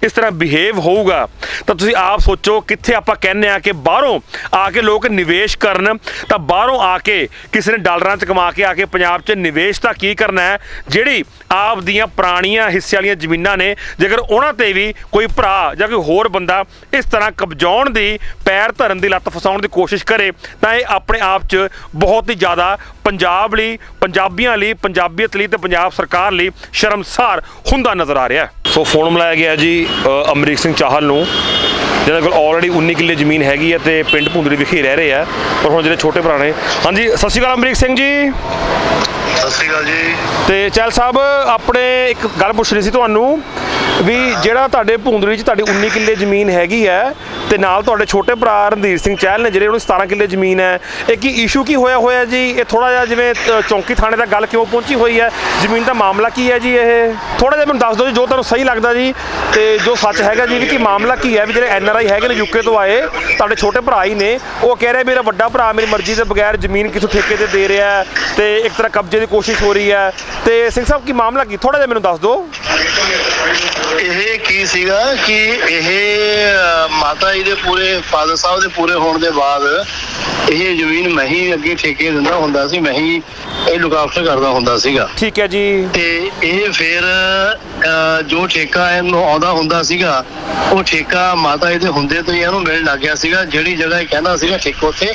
ਇਸ ਤਰ੍ਹਾਂ ਬਿਹੇਵ ਹੋਊਗਾ ਤਾਂ ਤੁਸੀਂ ਆਪ ਸੋਚੋ ਕਿੱਥੇ ਆਪਾਂ ਕਹਿੰਦੇ ਆ ਕਿ ਬਾਹਰੋਂ ਆ ਕੇ ਲੋਕ ਨਿਵੇਸ਼ ਕਰਨ ਤਾਂ ਬਾਹਰੋਂ ਆ ਕੇ ਕਿਸੇ ਨੇ ਡਾਲਰਾਂ 'ਚ ਕਮਾ ਕੇ ਆ ਕੇ ਪੰਜਾਬ 'ਚ ਨਿਵੇਸ਼ ਤਾਂ ਕੀ ਕਰਨਾ ਹੈ? ਜਿਹੜੀ ਆਪ ਦੀਆਂ ਪੁਰਾਣੀਆਂ ਹਿੱਸੇ ਵਾਲੀਆਂ ਜ਼ਮੀਨਾਂ ਨੇ, ਜੇਕਰ ਉਹਨਾਂ ਤੇ ਵੀ ਕੋਈ ਭਰਾ ਜਾਂ ਕੋਈ ਹੋਰ ਬੰਦਾ ਇਸ ਤਰ੍ਹਾਂ ਕਬਜ਼ਾਉਣ ਦੀ, ਪੈਰ ਧਰਨ ਦੀ ਲੱਤ ਫਸਾਉਣ ਦੀ ਕੋਸ਼ਿਸ਼ ਕਰੇ, ਤਾਂ ਇਹ ਆਪਣੇ ਆਪ 'ਚ ਬਹੁਤ ਹੀ ਜ਼ਿਆਦਾ ਪੰਜਾਬ ਲਈ, ਪੰਜਾਬੀਆਂ ਲਈ, ਪੰਜਾਬੀਅਤ ਲਈ ਤੇ ਪੰਜਾਬ ਸਰਕਾਰ ਲਈ ਸ਼ਰਮਸਾਰ ਹੁੰਦਾ ਨਜ਼ਰ ਆ ਰਿਹਾ ਸੋ ਫੋਨ ਮਿਲਾਇਆ ਗਿਆ ਜੀ ਅਮਰੀਕ ਸਿੰਘ ਚਾਹਲ ਨੂੰ। ਜਿਹਨਾਂ ਕੋਲ ਆਲਰੇਡੀ 19 ਕਿੱਲੇ ਜ਼ਮੀਨ ਹੈਗੀ ਹੈ ਤੇ ਪਿੰਡ ਭੁੰਦੜੀ ਵਿਖੇ ਰਹਿ ਰਹੇ ਆ। ਪਰ ਹੁਣ ਜਿਹੜੇ ਛੋਟੇ ਨੇ ਹਾਂਜੀ ਸਤਿ ਸ਼੍ਰੀ ਅਕਾਲ ਅਮਰੀਕ ਸਿੰਘ ਜੀ। ਸਤਿ ਸ਼੍ਰੀ ਅਕਾਲ ਜੀ। ਤੇ ਚੈਲ ਸਾਹਿਬ ਆਪਣੇ ਇੱਕ ਗੱਲ ਪੁੱਛਣੀ ਸੀ ਤੁਹਾਨੂੰ। ਵੀ ਜਿਹੜਾ ਤੁਹਾਡੇ ਭੁੰਦੜੀ 'ਚ ਤੁਹਾਡੀ 19 ਕਿੱਲੇ ਜ਼ਮੀਨ ਹੈਗੀ ਹੈ ਤੇ ਨਾਲ ਤੁਹਾਡੇ ਛੋਟੇ ਭਰਾ ਰਣਧੀਰ ਸਿੰਘ ਚਹਿਲ ਨੇ ਜਿਹੜੇ ਉਹਨੂੰ 17 ਕਿੱਲੇ ਜ਼ਮੀਨ ਹੈ, ਇਹ ਕੀ ਇਸ਼ੂ ਕੀ ਹੋਇਆ ਹੋਇਆ ਜੀ? ਇਹ ਥੋੜਾ ਜਿਹਾ ਜਿਵੇਂ ਚੌਂਕੀ ਥਾਣੇ ਦਾ ਗੱਲ ਕਿਉਂ ਪਹੁੰਚੀ ਹੋਈ ਹੈ? ਜ਼ਮੀਨ ਦਾ ਮਾਮਲਾ ਕੀ ਹੈ ਜੀ ਇਹ? ਥੋੜਾ ਜਿਹਾ ਮੈਨੂੰ ਦੱਸ ਦਿਓ ਜੀ, ਜੋ ਤੁਹਾਨੂੰ ਸਹੀ ਲੱਗਦਾ ਜੀ, ਤੇ ਜੋ ਸੱਚ ਹੈਗਾ ਜੀ, ਵੀ ਕੀ ਮਾਮਲਾ ਕੀ ਹੈ? ਵੀ ਜਿਹੜੇ ਐਨ ਆਰ ਆਈ ਹੈਗੇ ਨੇ ਯੂਕੇ ਤੋਂ ਆਏ, ਤੁਹਾਡੇ ਛੋਟੇ ਭਰਾ ਹੀ ਨੇ, ਉਹ ਕਹਿ ਰਹੇ ਮੇਰਾ ਵੱਡਾ ਭਰਾ ਮੇਰੀ ਮਰਜ਼ੀ ਦੇ ਬਗੈਰ ਜ਼ਮੀਨ ਕਿਥੋਂ ਠੇਕੇ ਤੇ ਦੇ ਰਿਹਾ ਹੈ, ਤੇ ਇੱਕ ਤਰ੍ਹਾਂ ਕਬਜ਼ੇ ਦੀ ਕੋਸ਼ਿਸ਼ ਹੋ ਰਹੀ ਹੈ, ਤੇ ਸਿੰਘ ਸਾਹਿਬ ਕੀ ਮਾਮਲਾ ਕੀ? ਥੋੜਾ ਜਿਹਾ ਮੈਨੂੰ ਦੱਸ ਦਿਓ। ਇਹ ਕੀ ਸੀਗਾ ਕਿ ਇਹ ਮਾਤਾ ਜੀ ਦੇ ਪੂਰੇ ਫਾਦਰ ਸਾਹਿਬ ਦੇ ਪੂਰੇ ਹੋਣ ਦੇ ਬਾਅਦ ਇਹ ਜ਼ਮੀਨ ਮੈਂ ਹੀ ਅੱਗੇ ਠੇਕੇ ਦਿੰਦਾ ਹੁੰਦਾ ਸੀ ਮੈਂ ਹੀ ਇਹ ਲੁਕਾਫਟ ਕਰਦਾ ਹੁੰਦਾ ਸੀਗਾ। ਠੀਕ ਹੈ ਜੀ। ਤੇ ਇਹ ਫਿਰ ਜੋ ਠੇਕਾ ਇਹਨੂੰ ਆਉਂਦਾ ਹੁੰਦਾ ਸੀਗਾ ਉਹ ਠੇਕਾ ਮਾਤਾ ਜੀ ਦੇ ਹੁੰਦੇ ਤੋਂ ਹੀ ਇਹਨੂੰ ਮਿਲਣ ਲੱਗ ਗਿਆ ਸੀਗਾ ਜਿਹੜੀ ਜਗ੍ਹਾ ਇਹ ਕਹਿੰਦਾ ਸੀਗਾ ਠੇਕਾ ਉੱਥੇ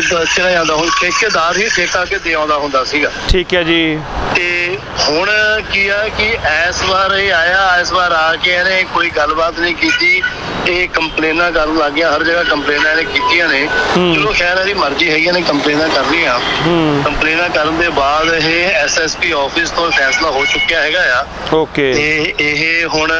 ਚਲਾ ਜਾਂਦਾ ਹੁਣ ਠੇਕੇਦਾਰ ਹੀ ਠੇਕਾ ਕੇ ਦੇ ਆਉਂਦਾ ਹੁੰਦਾ ਸੀਗਾ। ਠੀਕ ਹੈ ਜੀ। ਤੇ ਹੁਣ ਕੀ ਆ ਕਿ ਇਸ ਵਾਰ ਇਹ ਆਇਆ ਇਸ ਵਾਰ ਆ ਕੇ ਇਹਨੇ ਕੋਈ ਗੱਲਬਾਤ ਨਹੀਂ ਕੀਤੀ ਇਹ ਕੰਪਲੇਨਾਂ ਕਰਨ ਲੱਗ ਗਿਆ ਹਰ ਜਗ੍ਹਾ ਕੰਪਲੇਨਾਂ ਇਹਨੇ ਕੀਤੀਆਂ ਨੇ। ਚਲੋ ਖੈਰ ਇਹਦੀ ਮਰਜ਼ੀ ਹੈਗੀ ਇਹਨੇ ਕੰਪਲੇਨਾਂ ਕਰ ਲਈਆਂ ਕੰਪਲੇਨਾਂ ਕਰਨ ਦੇ ਬਾਅਦ ਇਹ ਐਸਐਸਪੀ ਆਫਿਸ ਤੋਂ ਫੈਸਲਾ ਹੋ ਚੁੱਕਿਆ ਹੈਗਾ ਆ। ਓਕੇ ਤੇ ਇਹ ਹੁਣ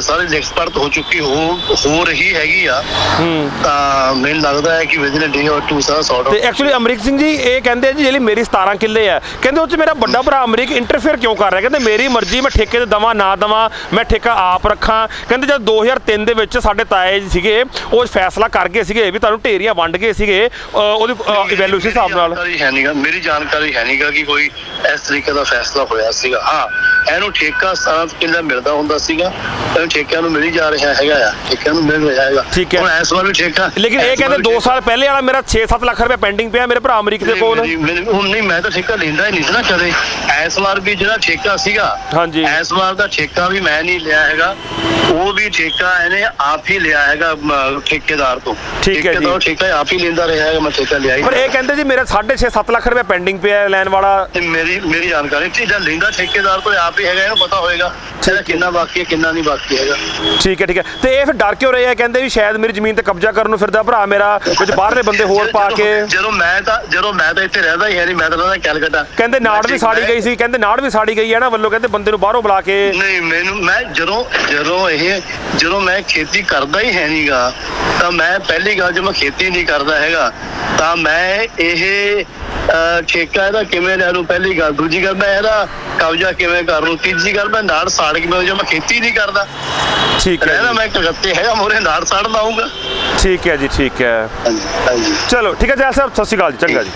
ਸਾਰੀ ਲਿਖਤ ਹੋ ਚੁੱਕੀ ਹੋ ਹੋ ਰਹੀ ਹੈਗੀ ਆ। ਹੂੰ। ਤਾਂ ਮੈਨੂੰ ਲੱਗਦਾ ਹੈ ਕਿ ਵਿਦਿਨ ਡੇ অর ਟੂ ਸਾਰਾ ਸੌਟ ਤੇ ਐਕਚੁਅਲੀ ਅਮਰੀਕ ਸਿੰਘ ਜੀ ਇਹ ਕਹਿੰਦੇ ਆ ਜੀ ਜਿਹੜੀ ਮੇਰੀ 17 ਕਿੱਲੇ ਆ। ਕਹਿੰਦੇ ਉਹ ਚ ਮੇਰਾ ਵੱਡਾ ਭਰਾ ਅਮਰੀਕ ਇੰਟਰਫੇਅਰ ਕਿਉਂ ਕਰ ਰਿਹਾ? ਕਹਿੰਦੇ ਮੇਰੀ ਮਰਜ਼ੀ ਮੈਂ ਠੇਕੇ ਤੇ ਦਵਾਂ ਨਾ ਦਵਾਂ ਮੈਂ ਠੇਕਾ ਆਪ ਰੱਖਾਂ। ਕਹਿੰਦੇ ਜਦ 2003 ਦੇ ਵਿੱਚ ਸਾਡੇ ਤਾਏ ਜੀ ਸੀਗੇ ਉਹ ਫੈਸਲਾ ਕਰ ਗਏ ਸੀਗੇ ਵੀ ਤੁਹਾਨੂੰ ਢੇਰੀਆਂ ਵੰਡ ਗਏ ਸੀਗੇ ਉਹਦੀ ਇਵੈਲੂਏਸ਼ਨ ਹਿਸਾਬ ਨਾਲ। ਹੈ ਨਹੀਂਗਾ ਮੇਰੀ ਜਾਣਕਾਰੀ ਹੈ ਨਹੀਂਗਾ ਕਿ ਕੋਈ ਇਸ ਤਰੀਕੇ ਦਾ ਫੈਸਲਾ ਹੋਇਆ ਸੀਗਾ। ਹਾਂ ਇਹਨੂੰ ਠੇਕਾ ਸਾਰਾ ਕਿੱਲਾ ਮਿਲਦਾ ਹੁੰਦਾ ਸੀਗਾ। ਇਹਨੂੰ ਠੇਕਿਆਂ ਨੂੰ ਮਿਲ ਹੀ ਜਾ ਰਿਹਾ ਹੈਗਾ ਆ ਠੇਕਿਆਂ ਨੂੰ ਮਿਲ ਰਿਹਾ ਹੈਗਾ। ਠੀਕ ਹੈ। ਹੁਣ ਇਸ ਵਾਰ ਵੀ ਠੇਕਾ ਲੇਕਿਨ ਇਹ ਇਸ ਕਹਿੰਦੇ ਵਾਰ ਵੀ 2 ਸਾਲ ਪਹਿਲੇ ਵਾਲਾ ਮੇਰਾ 6-7 ਲੱਖ ਰੁਪਏ ਪੈਂਡਿੰਗ ਪਿਆ ਮੇਰੇ ਭਰਾ ਅਮਰੀਕ ਦੇ ਕੋਲ। ਮੇਰੀ- ਹੁਣ ਨਹੀਂ ਮੈਂ ਤਾਂ ਠੇਕਾ ਲੈਂਦਾ ਹੀ ਨਹੀਂ ਸੀ ਨਾ ਕਦੇ। ਇਸ ਵਾਰ ਵੀ ਜਿਹੜਾ ਠੇਕਾ ਸੀਗਾ ਹਾਂਜੀ। ਇਸ ਵਾਰ ਦਾ ਠੇਕਾ ਵੀ ਮੈਂ ਨਹੀਂ ਲਿਆ ਹੈਗਾ। ਉਹ ਵੀ ਠੇਕਾ ਇਹਨੇ ਆਪ ਹੀ ਲਿਆ ਹੈਗਾ ਠੇਕੇਦਾਰ ਤੋਂ। ਠੀਕ ਹੈ ਜੀ। ਠੇਕੇਦਾਰ ਠੇਕਾ ਆਪ ਹੀ ਲੈਂਦਾ ਰਿਹਾ ਹੈਗਾ ਮੈਂ ਠੇਕਾ ਲਿਆ ਹੀ ਪਰ ਨਹੀਂ। ਇਹ ਕਹਿੰਦੇ ਜੀ ਮੇਰਾ 6.5-7 ਲੱਖ ਰੁਪਏ ਪੈਂਡਿੰਗ ਪਿਆ ਹੈ ਲੈਣ ਵਾਲਾ। ਤੇ ਮੇਰੀ ਮੇਰੀ ਜਾਣਕਾਰੀ ਤੇ ਜਿਹੜਾ ਲੈਂਦਾ ਠੇਕੇਦਾਰ ਤੋਂ ਆਪ ਹੀ ਹੈਗਾ ਇਹਨੂੰ ਪਤਾ ਹੋਏਗਾ। ਇਹਦਾ ਕਿੰਨਾ ਬਾਕੀ ਹੈ ਕਿੰਨਾ ਨਹੀਂ ਬਾਕੀ। ਹੈਗਾ। ਠੀਕ ਹੈ ਠੀਕ ਹੈ। ਤੇ ਇਹ ਫਿਰ ਡਰ ਕਿਉਂ ਰਹੇ ਆ? ਕਹਿੰਦੇ ਵੀ ਸ਼ਾਇਦ ਮੇਰੀ ਜ਼ਮੀਨ ਤੇ ਕਬਜ਼ਾ ਕਰਨ ਨੂੰ ਫਿਰਦਾ ਭਰਾ ਮੇਰਾ ਵਿੱਚ ਬਾਹਰਲੇ ਬੰਦੇ ਹੋਰ ਪਾ ਕੇ। ਜਦੋਂ ਮੈਂ ਤਾਂ ਜਦੋਂ ਮੈਂ ਤਾਂ ਇੱਥੇ ਰਹਿੰਦਾ ਹੀ ਹੈ ਨਹੀਂ ਮੈਂ ਤਾਂ ਰਹਿੰਦਾ ਕੈਲਕਟਾ ਕਹਿੰਦੇ ਨਾੜ ਵੀ ਸਾੜੀ ਗਈ ਸੀ ਕਹਿੰਦੇ ਨਾੜ ਵੀ ਸਾੜੀ ਗਈ ਹੈ ਨਾ ਵੱਲੋਂ ਕਹਿੰਦੇ ਬੰਦੇ ਨੂੰ ਬਾਹਰੋਂ ਬੁਲਾ ਕੇ। ਨਹੀਂ ਮੈਨੂੰ ਮੈਂ ਜਦੋਂ ਜਦੋਂ ਇਹ ਜਦੋਂ ਮੈਂ ਖੇਤੀ ਕਰਦਾ ਹੀ ਹੈ ਨਹੀਂਗਾ ਤਾਂ ਮੈਂ ਪਹਿਲੀ ਗੱਲ ਜਦੋਂ ਮੈਂ ਖੇਤੀ ਨਹੀਂ ਕਰਦਾ ਹੈਗਾ ਤਾਂ ਮੈਂ ਇਹ ਠੇਕਾ ਇਹਦਾ ਕਿਵੇਂ ਲੈ ਲੂ ਪਹਿਲੀ ਗੱਲ। ਦੂਜੀ ਗੱਲ ਮੈਂ ਇਹਦਾ ਕਬਜ਼ਾ ਕਿਵੇਂ ਕਰ ਲੂ ਤੀਜੀ ਗੱਲ ਮੈਂ ਨਾੜ ਸਾੜ ਕੇ ਮੈਂ ਜੇ ਮੈਂ ਖੇਤੀ ਨਹੀਂ ਕਰਦਾ। ਠੀਕ ਹੈ ਰਹਿਣਾ ਜੀ, ਮੈਂ ਕਲਕੱਤੇ ਹੈਗਾ ਮੋਰੇ ਨਾੜ ਸਾੜ ਲਾਉਂਗਾ ਠੀਕ ਹੈ ਜੀ ਠੀਕ ਹੈ। ਚਲੋ ਠੀਕ ਹੈ ਸਾਹਿਬ ਸਤਿ ਸ਼੍ਰੀ ਅਕਾਲ ਜੀ ਚੰਗਾ ਜੀ।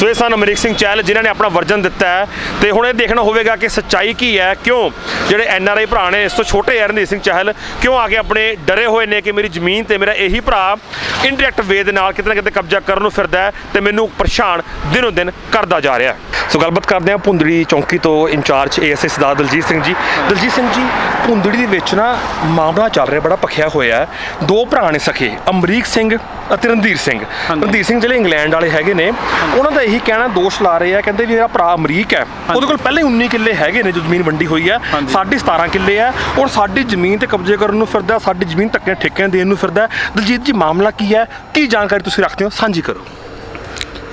ਸੋ ਇਹ ਸਨ ਅਮਰੀਕ ਸਿੰਘ ਚਹਿਲ ਜਿਨ੍ਹਾਂ ਨੇ ਆਪਣਾ ਵਰਜਨ ਦਿੱਤਾ ਹੈ ਤੇ ਹੁਣ ਇਹ ਦੇਖਣਾ ਹੋਵੇਗਾ ਕਿ ਸੱਚਾਈ ਕੀ ਹੈ। ਕਿਉਂ? ਜਿਹੜੇ ਐਨ ਆਰ ਆਈ ਭਰਾ ਨੇ ਇਸ ਤੋਂ ਛੋਟੇ ਹੈ ਰਣਜੀਤ ਸਿੰਘ ਚਹਿਲ ਕਿਉਂ ਆ ਕੇ ਆਪਣੇ ਡਰੇ ਹੋਏ ਨੇ ਕਿ ਮੇਰੀ ਜ਼ਮੀਨ ਤੇ ਮੇਰਾ ਇਹੀ ਭਰਾ ਇਨਡਾਇਰੈਕਟ ਵੇ ਦੇ ਨਾਲ ਕਿਤੇ ਨਾ ਕਿਤੇ ਕਬਜ਼ਾ ਕਰਨ ਨੂੰ ਫਿਰਦਾ ਹੈ ਤੇ ਮੈਨੂੰ ਪਰੇਸ਼ਾਨ ਦਿਨੋਂ ਦਿਨ ਕਰਦਾ ਜਾ ਰਿਹਾ ਹੈ। ਸੋ ਗੱਲਬਾਤ ਕਰਦੇ ਹਾਂ ਭੁੰਦੜੀ ਚੌਂਕੀ ਤੋਂ ਇੰਚਾਰਜ ਏਐਸਏ ਸਰਦਾਰ ਦਲਜੀਤ ਸਿੰਘ ਜੀ। ਦਲਜੀਤ ਸਿੰਘ ਜੀ ਭੁੰਦੜੀ ਦੇ ਵਿੱਚ ਨਾ ਮਾਮਲਾ ਚੱਲ ਰਿਹਾ ਬੜਾ ਪਖਿਆ ਹੋਇਆ ਹੈ। ਦੋ ਭਰਾ ਨੇ ਸਖੇ ਅਮਰੀਕ ਸਿੰਘ ਅਤੇ ਰਣਧੀਰ ਸਿੰਘ। ਰਣਧੀਰ ਸਿੰਘ ਜਿਹੜੇ ਇੰਗਲੈਂਡ ਵਾਲੇ ਹੈਗੇ ਨੇ ਉਹਨਾਂ ਦਾ ਇਹੀ ਕਹਿਣਾ ਦੋਸ਼ ਲਾ ਰਹੇ ਆ ਕਹਿੰਦੇ ਵੀ ਮੇਰਾ ਭਰਾ ਅਮਰੀਕ ਹੈ। ਉਹਦੇ ਕੋਲ ਪਹਿਲੇ 19 ਕਿੱਲੇ ਹੈਗੇ ਨੇ ਜੋ ਜ਼ਮੀਨ ਵੰਡੀ ਹੋਈ ਹੈ। ਸਾਡੀ 17 ਕਿੱਲੇ ਹੈ ਔਰ ਸਾਡੀ ਜ਼ਮੀਨ ਤੇ ਕਬਜ਼ੇ ਕਰਨ ਨੂੰ ਫਿਰਦਾ ਸਾਡੀ ਜ਼ਮੀਨ ਧੱਕੇ ਠੇਕਿਆਂ ਦੇਣ ਨੂੰ ਫਿਰਦਾ ਦਲਜੀਤ ਜੀ ਮਾਮਲਾ ਕੀ ਹੈ? ਕੀ ਜਾਣਕਾਰੀ ਤੁਸੀਂ ਰੱਖਦੇ ਹੋ? ਸਾਂਝੀ ਕਰੋ।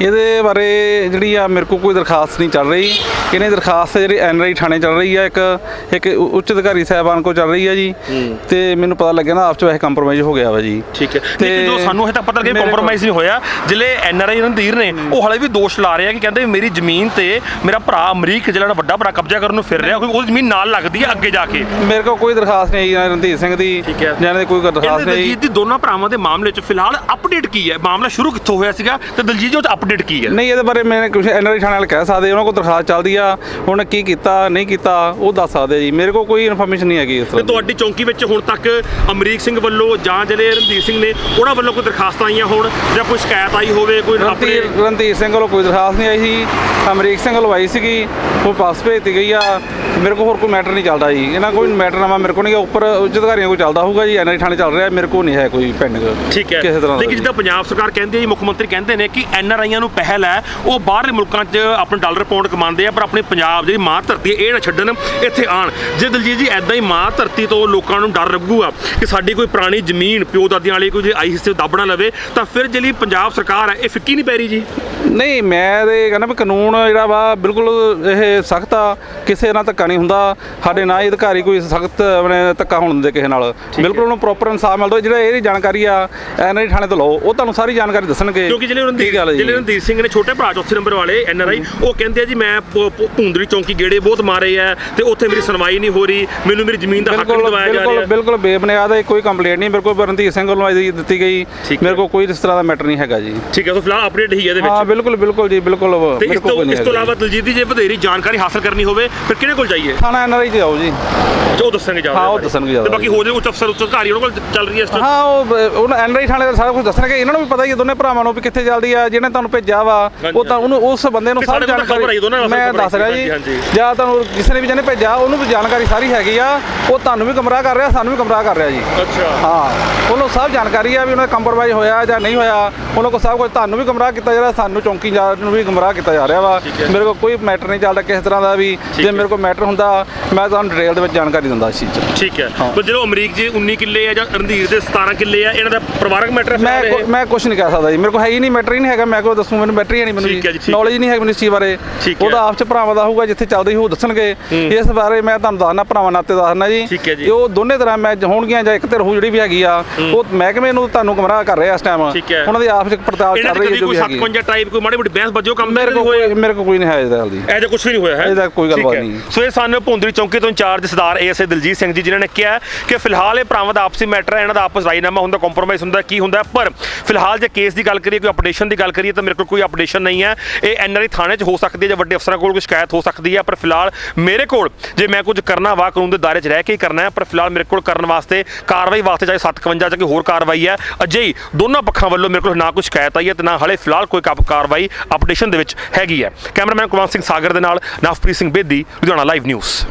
ਇਹਦੇ ਬਾਰੇ ਜਿਹੜੀ ਆ ਮੇਰੇ ਕੋਲ ਕੋਈ ਦਰਖਾਸਤ ਨਹੀਂ ਚੱਲ ਰਹੀ। ਇਹਨੇ ਦਰਖਾਸਤ ਜਿਹੜੀ ਐਨਆਈ ਥਾਣੇ ਚੱਲ ਰਹੀ ਆ ਇੱਕ ਇੱਕ ਉੱਚ ਅਧਿਕਾਰੀ ਸਾਹਿਬਾਨ ਕੋਲ ਚੱਲ ਰਹੀ ਆ ਜੀ। ਤੇ ਮੈਨੂੰ ਪਤਾ ਲੱਗਿਆ ਨਾ ਆਪ ਚ ਵੈਸੇ ਕੰਪਰੋਮਾਈਜ਼ ਹੋ ਗਿਆ ਵਾ ਜੀ। ਠੀਕ ਹੈ। ਤੇ ਲੇਕਿਨ ਜੋ ਸਾਨੂੰ ਹਜੇ ਤੱਕ ਪਤਾ ਲੱਗਿਆ ਕੰਪਰੋਮਾਈਜ਼ ਨਹੀਂ ਹੋਇਆ ਜਿਹੜੇ ਐਨ ਆਰ ਆਈ ਰਣਧੀਰ ਨੇ ਉਹ ਹਲੇ ਵੀ ਦੋਸ਼ ਲਾ ਰਹੇ ਆ ਕਿ ਕਹਿੰਦੇ ਮੇਰੀ ਜ਼ਮੀਨ ਤੇ ਮੇਰਾ ਭਰਾ ਅਮਰੀਕ ਜਿਹੜਾ ਵੱਡਾ ਭਰਾ ਕਬਜ਼ਾ ਕਰਨ ਨੂੰ ਫਿਰ ਰਿਹਾ ਕਿਉਂਕਿ ਉਹਦੀ ਜ਼ਮੀਨ ਨਾਲ ਲੱਗਦੀ ਹੈ ਅੱਗੇ ਜਾ ਕੇ। ਮੇਰੇ ਕੋਲ ਕੋਈ ਦਰਖਾਸਤ ਨਹੀਂ ਆਈ ਰਣਧੀਰ ਸਿੰਘ ਦੀ। ਜਾਂ ਕੋਈ ਦਰਖਾਸਤ ਨਹੀਂ ਦਲਜੀਤ ਦੀ ਦੋਨਾਂ ਭਰਾਵਾਂ ਦੇ ਮਾਮਲੇ 'ਚ ਫਿਲਹਾਲ ਅਪਡੇਟ ਕੀ ਹੈ? ਮਾਮਲਾ ਸ਼ੁਰੂ ਕਿੱਥੋਂ ਹੋਇਆ ਸੀਗਾ? ਤੇ ਦਲਜੀਤ ਜੀ ਉਹ 'ਚ ਅਪਡੇਟ ਕੀ ਹੈ? ਨਹੀਂ ਇਹਦੇ ਬਾਰੇ ਮੈਂ ਕੁਝ ਐਨਆਈ ਥਾਣੇ ਵਾਲੇ ਕਹਿ ਸਕਦੇ ਉਹਨਾਂ ਕੋਲ ਦਰਖਾਸਤ ਚੱਲਦੀ ਆ ਉਹਨੇ ਕੀ ਕੀਤਾ ਨਹੀਂ ਕੀਤਾ ਉਹ ਦੱਸ ਸਕਦੇ ਜੀ। ਮੇਰੇ ਕੋਲ ਕੋਈ ਇਨਫੋਰਮੇਸ਼ਨ ਨਹੀਂ ਹੈਗੀ ਇਸ ਤੇ ਤਰ੍ਹਾਂ। ਤੁਹਾਡੀ ਚੌਂਕੀ ਵਿੱਚ ਹੁਣ ਤੱਕ ਅਮਰੀਕ ਸਿੰਘ ਵੱਲੋਂ ਜਾਂ ਜਿਹੜੇ ਰਣਧੀਰ ਸਿੰਘ ਨੇ ਉਹਨਾਂ ਵੱਲੋਂ ਕੋਈ ਦਰਖਾਸਤਾਂ ਆਈਆਂ ਹੋਣ ਜਾਂ ਕੋਈ ਸ਼ਿਕਾਇਤ ਆਈ ਹੋਵੇ ਕੋਈ ਆਪਣੇ ਰਣਧੀਰ ਰਣਧੀਰ ਸਿੰਘ ਵੱਲੋਂ ਕੋਈ ਦਰਖਾਸਤ ਨਹੀਂ ਆਈ ਸੀ। ਅਮਰੀਕ ਸਿੰਘ ਵੱਲੋਂ ਆਈ ਸੀਗੀ ਉਹ ਪਾਸ ਭੇਜਤੀ ਗਈ ਆ। ਮੇਰੇ ਕੋਲ ਹੋਰ ਕੋਈ ਮੈਟਰ ਨਹੀਂ ਚੱਲਦਾ ਜੀ। ਇਹਨਾਂ ਕੋਈ ਮੈਟਰ ਨਾਮਾ ਮੇਰੇ ਕੋਲ ਨਹੀਂ ਗਾ ਉੱਪਰ ਉੱਚ ਅਧਿਕਾਰੀਆਂ ਕੋਲ ਚੱਲਦਾ ਹੋਊਗਾ ਜੀ ਐਨਆਈ ਥਾਣੇ ਚੱਲ ਰਿਹਾ ਮੇਰੇ ਕੋਲ ਨਹੀਂ ਹੈ ਕੋਈ ਪੈਂਡਿੰਗ ਠੀਕ ਹੈ। ਕਿਸੇ ਤਰ੍ਹਾਂ ਦਾ ਲੇਕਿਨ। ਜਿੱਦਾਂ ਪੰਜਾਬ ਸਰਕਾਰ ਕਹਿੰਦੀ ਹੈ ਜੀ ਮੁੱਖ ਮੰਤਰੀ ਕਹਿੰਦੇ ਨੇ ਕਿ ਐਨ ਆਰ ਆਈਆਂ ਨੂੰ ਪਹਿਲ ਹੈ ਉਹ ਬਾਹਰਲੇ ਮੁਲਕਾਂ 'ਚ ਆਪਣੇ ਡਾਲਰ ਪਾਉਂਡ ਕਮਾਉਂਦੇ ਆ ਪਰ ਆਪਣੇ ਪੰਜਾਬ ਜਿਹੜੀ ਮਾਂ ਧਰਤੀ ਹੈ ਇਹ ਨਾ ਛੱਡਣ ਇੱਥੇ ਆਣ ਜੇ ਦਲਜੀਤ ਜੀ ਐਦਾਂ ਹੀ ਮਾਂ ਧਰਤੀ ਤੋਂ ਲੋਕਾਂ ਨੂੰ ਡਰ ਲੱਗੂਗਾ ਕਿ ਸਾਡੀ ਕੋਈ ਪੁਰਾਣੀ ਜ਼ਮੀਨ ਪਿਓ ਦਾਦੀਆਂ ਵਾਲੀ ਕੋਈ ਜੇ ਆਈ ਹਿੱਸੇ ਦੱਬ ਨਾ ਲਵੇ ਤਾਂ ਫਿਰ ਜਿਹੜੀ ਪੰਜਾਬ ਸਰਕਾਰ ਹੈ ਇਹ ਫਿੱਕੀ ਨਹੀਂ ਪੈ ਰਹੀ ਜੀ? ਨਹੀਂ ਮੈਂ ਤੇ ਕਹਿੰਦਾ ਵੀ ਕਾਨੂੰਨ ਜਿਹੜਾ ਵਾ ਬਿਲਕੁਲ ਇਹ ਸਖਤ ਆ ਕਿਸੇ ਨਾਲ ਧੱਕਾ ਨਹੀਂ ਹੁੰਦਾ। ਸਾਡੇ ਨਾਲ ਹੀ ਅਧਿਕਾਰੀ ਕੋਈ ਸਖਤ ਆਪਣੇ ਧੱਕਾ ਹੋਣ ਦਿੰਦੇ ਕਿਸੇ ਨਾਲ। ਬਿਲਕੁਲ ਉਹਨੂੰ ਪ੍ਰੋਪਰ ਇਨਸਾਫ ਮਿਲਦਾ ਜਿਹੜਾ ਇਹਦੀ ਜਾਣਕਾਰੀ ਆ ਐਨਆਈ ਥਾਣੇ ਤੋਂ ਲਓ ਉਹ ਤੁਹਾਨੂੰ ਸਾਰੀ ਜਾਣਕਾਰੀ ਦੱਸਣਗੇ। ਕਿਉਂਕਿ ਜਿਹੜੇ ਕੀ ਗੱਲ ਰਣਧੀਰ ਹੈ ਜੀ? ਰਣਧੀਰ ਸਿੰਘ ਨੇ ਛੋਟੇ ਭਰਾ ਚੌਥੇ ਨੰਬਰ ਵਾਲੇ ਐਨ ਆਰ ਆਈ ਉਹ ਕਹਿੰਦੇ ਆ ਜੀ ਮੈਂ ਭ- ਭ- ਭੂੰਦੜੀ ਚੌਂਕੀ ਗੇੜੇ ਬਹੁਤ ਮਾਰੇ ਆ ਤੇ ਉੱਥੇ ਮੇਰੀ ਸੁਣਵਾਈ ਨਹੀਂ ਹੋ ਰਹੀ ਮੈਨੂੰ ਮੇਰੀ ਜ਼ਮੀਨ ਦਾ ਹੱਕ ਨਹੀਂ ਦਿਵਾਇਆ ਜਾ ਰਿਹਾ। ਬਿਲਕੁਲ ਬੇਬੁਨਿਆਦ ਹੈ ਕੋਈ ਕੰਪਲੇਂਟ ਨਹੀਂ ਮੇਰੇ ਕੋਲ ਰਣਧੀਰ ਸਿੰਘ ਵੱਲੋਂ ਇਹਦੀ ਦਿੱਤੀ ਗਈ ਹੈ। ਮੇਰੇ ਕੋਲ ਕੋਈ ਇਸ ਤਰ੍ਹਾਂ ਦਾ ਮੈਟਰ ਨਹੀਂ ਹੈਗਾ ਜੀ। ਠੀਕ ਹੈ ਸੋ ਫਿਲਹਾਲ ਅਪਡੇਟ ਹੀ ਹੈ ਇਹਦੇ ਹਾਂ ਵਿੱਚ ਬਿਲਕੁਲ ਬਿਲਕੁਲ ਜੀ ਬਿਲਕੁਲ ਤੇ ਮੇਰੇ ਇਸ ਕੋਲ ਇਸ ਤੋਂ ਇਲਾਵਾ ਦਲਜੀਤ ਦੀ ਜੇ ਵਧੇਰੀ ਜਾਣਕਾਰੀ ਹਾਸਲ ਕਰਨੀ ਹੋਵੇ ਫਿਰ ਕਿਹਨੇ ਕੋਲ ਜਾਈਏ? ਥਾਣਾ ਐਨਆਰਆਈ ਤੇ ਆਓ ਜੀ। ਜੋ ਦੱਸਣਗੇ ਜ਼ਿਆਦਾ ਹਾਂ, ਉਹ। ਦੱਸਣਗੇ ਜ਼ਿਆਦਾ ਤੇ ਬਾਕੀ ਹੋ ਜੇ ਉੱਚ ਅਫਸਰ ਉੱਚ ਅਧਿਕਾਰੀ ਉਹਨਾਂ ਕੋਲ ਚੱਲ ਰਹੀ ਹੈ ਹਾਂ ਉਹ ਉਹ ਐਨਆਰਆਈ ਥਾਣੇ ਦਾ ਸਾਰਾ ਕੁਝ ਦੱਸਣਗੇ ਇਹਨਾਂ ਨੂੰ ਵੀ ਪਤਾ ਹੀ ਹੈ ਦੋਨੇ ਭਰਾਵਾਂ ਨੂੰ ਵੀ ਕਿੱਥੇ ਚੱਲਦੀ ਆ ਜਿਹਨੇ ਤੁਹਾਨੂੰ ਭੇਜਿਆ ਵਾ ਉਹ ਤਾਂ ਉਹਨੂੰ ਉਸ ਬੰਦੇ ਨੂੰ ਤੇ ਸਾਰੀ ਕੋਲ ਜਾਣਕਾਰੀ ਮੈਂ ਦੱਸ ਰਿਹਾ ਸੀ, ਜੀ। ਜਾਂ ਤੁਹਾਨੂੰ ਕਿਸੇ ਨੇ ਵੀ ਜਿਹਨੇ ਭੇਜਿਆ ਉਹਨੂੰ ਵੀ ਜਾਣਕਾਰੀ ਸਾਰੀ ਹੈਗੀ ਆ ਉਹ ਤੁਹਾਨੂੰ ਵੀ ਗਮਰਾਹ ਕਰ ਰਿਹਾ ਸਾਨੂੰ ਵੀ ਗਮਰਾਹ ਕਰ ਰਿਹਾ ਜੀ ਅੱਛਾ ਹਾਂ ਉਹਨੂੰ ਸਭ ਜਾਣਕਾਰੀ ਆ ਵੀ ਉਹਨਾਂ ਦਾ ਕੰਪਰੋਮਾਈਜ਼ ਹੋਇਆ ਜਾਂ ਨਹੀਂ ਹੋਇਆ ਉਹਨਾਂ ਕੋਲ ਸਭ ਕੁਝ ਤੁਹਾਨੂੰ ਵੀ ਗਮਰਾਹ ਕੀਤਾ ਜਾ ਰਿਹਾ ਸਾਨੂੰ ਚੌਂਕੀਦਾਰ ਨੂੰ ਵੀ ਗਮਰਾਹ ਕੀਤਾ ਜਾ ਰਿਹਾ ਵਾ। ਮੇਰੇ ਕੋਲ ਕੋਈ ਮੈਟਰ ਨਹੀਂ ਚੱਲਦਾ ਕਿਸੇ ਤਰ੍ਹਾਂ ਦਾ ਵੀ ਜੇ। ਮੇਰੇ ਕੋਲ ਮੈਟਰ ਹੁੰਦਾ ਮੈਂ ਤੁਹਾਨੂੰ ਡਿਟੇਲ ਦੇ ਵਿੱਚ ਜਾਣਕਾਰੀ ਦਿੰਦਾ ਇਸ ਚੀਜ਼ 'ਚ ਠੀਕ ਹੈ। ਪਰ ਜਦੋਂ ਅਮਰੀਕ ਜੀ 19 ਕਿੱਲੇ ਆ ਜਾਂ ਰਣਧੀਰ ਦੇ 17 ਕਿੱਲੇ ਆ ਇਹਨਾਂ ਦਾ ਪਰਿਵਾਰਕ ਮੈਟਰ ਮੈਂ ਕੋ-? ਮੈਂ ਕੁਝ ਨਹੀਂ ਕਹਿ ਸਕਦਾ ਜੀ ਮੇਰੇ ਕੋਲ ਹੈ ਹੀ ਨਹੀਂ ਮੈਟਰ ਹੀ ਨਹੀਂ ਹੈਗਾ ਮੈਂ ਕੋ ਦੱਸੂ ਮੈਨੂੰ ਮੈਟਰ ਹੀ ਨਹੀਂ ਮੈਨੂੰ ਹੈ ਜੀ, ਨੌਲੇਜ ਨਹੀਂ ਹੈ ਮੈਨੂੰ ਇਸ ਚੀਜ਼ ਬਾਰੇ। ਹੈ। ਉਹਦਾ ਆਪ ਚ ਭਰਾਵਾਂ ਦਾ ਹੋਊਗਾ ਜਿੱਥੇ ਚੱਲਦੀ ਹੋਊ ਦੱਸਣਗੇ। ਇਸ ਬਾਰੇ ਮੈਂ ਤੁਹਾਨੂੰ ਦੱਸਣਾ ਭਰਾਵਾਂ ਨਾਤੇ ਦੱਸਣਾ ਜੀ। ਹੈ ਜੀ। ਇਹ ਉਹ ਦੋਨੇ ਤਰ੍ਹਾਂ ਮੈਂ ਹੋਣਗੀਆਂ ਜਾਂ ਇੱਕ ਧਿਰ ਹੋਊ ਜਿਹੜੀ ਵੀ ਹੈਗੀ ਆ ਉਹ ਮਹਿਕਮੇ ਨੂੰ ਤੁਹਾਨੂੰ ਗੁੰਮਰਾਹ ਕਰ ਰਿਹਾ ਇਸ ਟਾਈਮ ਹੈ। ਉਹਨਾਂ ਦੀ ਆਪਸ ਵਿੱਚ ਪੜਤਾਲ ਚੱਲ ਰਹੀ ਹੈ ਜੋ ਕੋਈ ਵੀ ਹੈਗੀ। 57 ਟਾਈਪ ਕੋਈ ਮਾੜੀ ਮੋਟੀ ਬਹਿਸ ਵੱਜੋ ਕੰਮ ਮੇਰੇ ਕੋਲ ਮੇਰੇ ਕੋਲ ਕੋਈ ਨਹੀਂ ਹੈ ਇਹਦਾ ਹਲਦੀ ਇਹ ਜਿਹਾ ਕੁਝ ਵੀ ਨਹੀਂ ਹੋਇਆ ਹੈ। ਇਹਦਾ ਕੋਈ ਗੱਲਬਾਤ ਹੈ। ਨਹੀਂ। ਸੋ ਇਹ ਸਨ ਭੁੰਦਰੀ ਚੌਂਕੀ ਤੋਂ ਇੰਚਾਰਜ ਸਰਦਾਰ ਏਐਸਏ ਦਲਜੀਤ ਸਿੰਘ ਜੀ ਜਿਨ੍ਹਾਂ ਨੇ ਕਿਹਾ ਕਿ ਫਿਲਹਾਲ ਇਹ ਭਰਾਵਾਂ ਦਾ ਆਪਸੀ ਮੈਟਰ ਹੈ ਇਹਨਾਂ ਦਾ ਆਪਸ ਰਾਜੀਨਾਮਾ ਹੁੰਦਾ ਕੰਪਰੋਮਾਈਜ਼ ਹੁੰਦਾ ਕੀ ਹੁੰਦਾ ਪਰ ਫਿਲਹਾਲ ਜੇ ਕੇਸ ਦੀ ਗੱਲ ਕਰੀਏ ਕੋਈ ਅਪਡੇਸ਼ਨ ਦੀ ਗੱਲ ਕਰੀਏ ਤਾਂ ਮੇਰੇ ਕੋਲ ਕੋਈ ਅਪਡੇਸ਼ਨ ਨਹੀਂ ਹੈ। ਇਹ ਐਨਆਰਆਈ ਥਾਣੇ 'ਚ ਹੋ ਸਕਦੀ ਹੈ ਜਾਂ ਵੱਡੇ ਅਫਸਰਾਂ ਕੋਲ ਕੋਈ ਸ਼ਿਕਾਇਤ ਹੋ ਸਕਦੀ ਹੈ, ਪਰ ਫਿਲਹਾਲ ਮੇਰੇ ਕੋਲ ਜੇ ਮੈਂ ਕੁਝ ਕਰਨਾ ਵਾ ਕਾਨੂੰਨ ਦੇ ਦਾਇਰੇ 'ਚ ਰਹਿ ਕੇ ਹੀ ਕਰਨਾ ਹੈ, ਪਰ ਫਿਲਹਾਲ ਮੇਰੇ ਕੋਲ ਕਰਨ ਵਾਸਤੇ, ਕਾਰਵਾਈ ਵਾਸਤੇ ਚਾਹੇ 751 ਜਾਂ ਕੋਈ ਹੋਰ ਕਾਰਵਾਈ ਹੈ ਅਜੇ ਹੀ ਦੋਨਾਂ ਪੱਖਾਂ ਵੱਲੋਂ ਮੇਰੇ ਕੋਲ ਨਾ ਕੋਈ ਸ਼ਿਕਾਇਤ ਆਈ ਹੈ ਤੇ ਨਾ ਹਲੇ ਫਿਲਹਾਲ ਕੋਈ ਕਾਪ- ਕਾਰਵਾਈ ਅਪਡੇਸ਼ਨ ਦੇ ਵਿੱਚ ਹੈਗੀ ਹੈ। ਕੈਮਰਾਮੈਨ ਕੁਲਵੰਤ ਸਿੰਘ ਸਾਗਰ ਦੇ ਨਾਲ ਨਵਪ੍ਰੀਤ ਸਿੰਘ ਬੇਦੀ, ਲੁਧਿਆਣਾ ਲਾਈਵ ਨਿਊਜ਼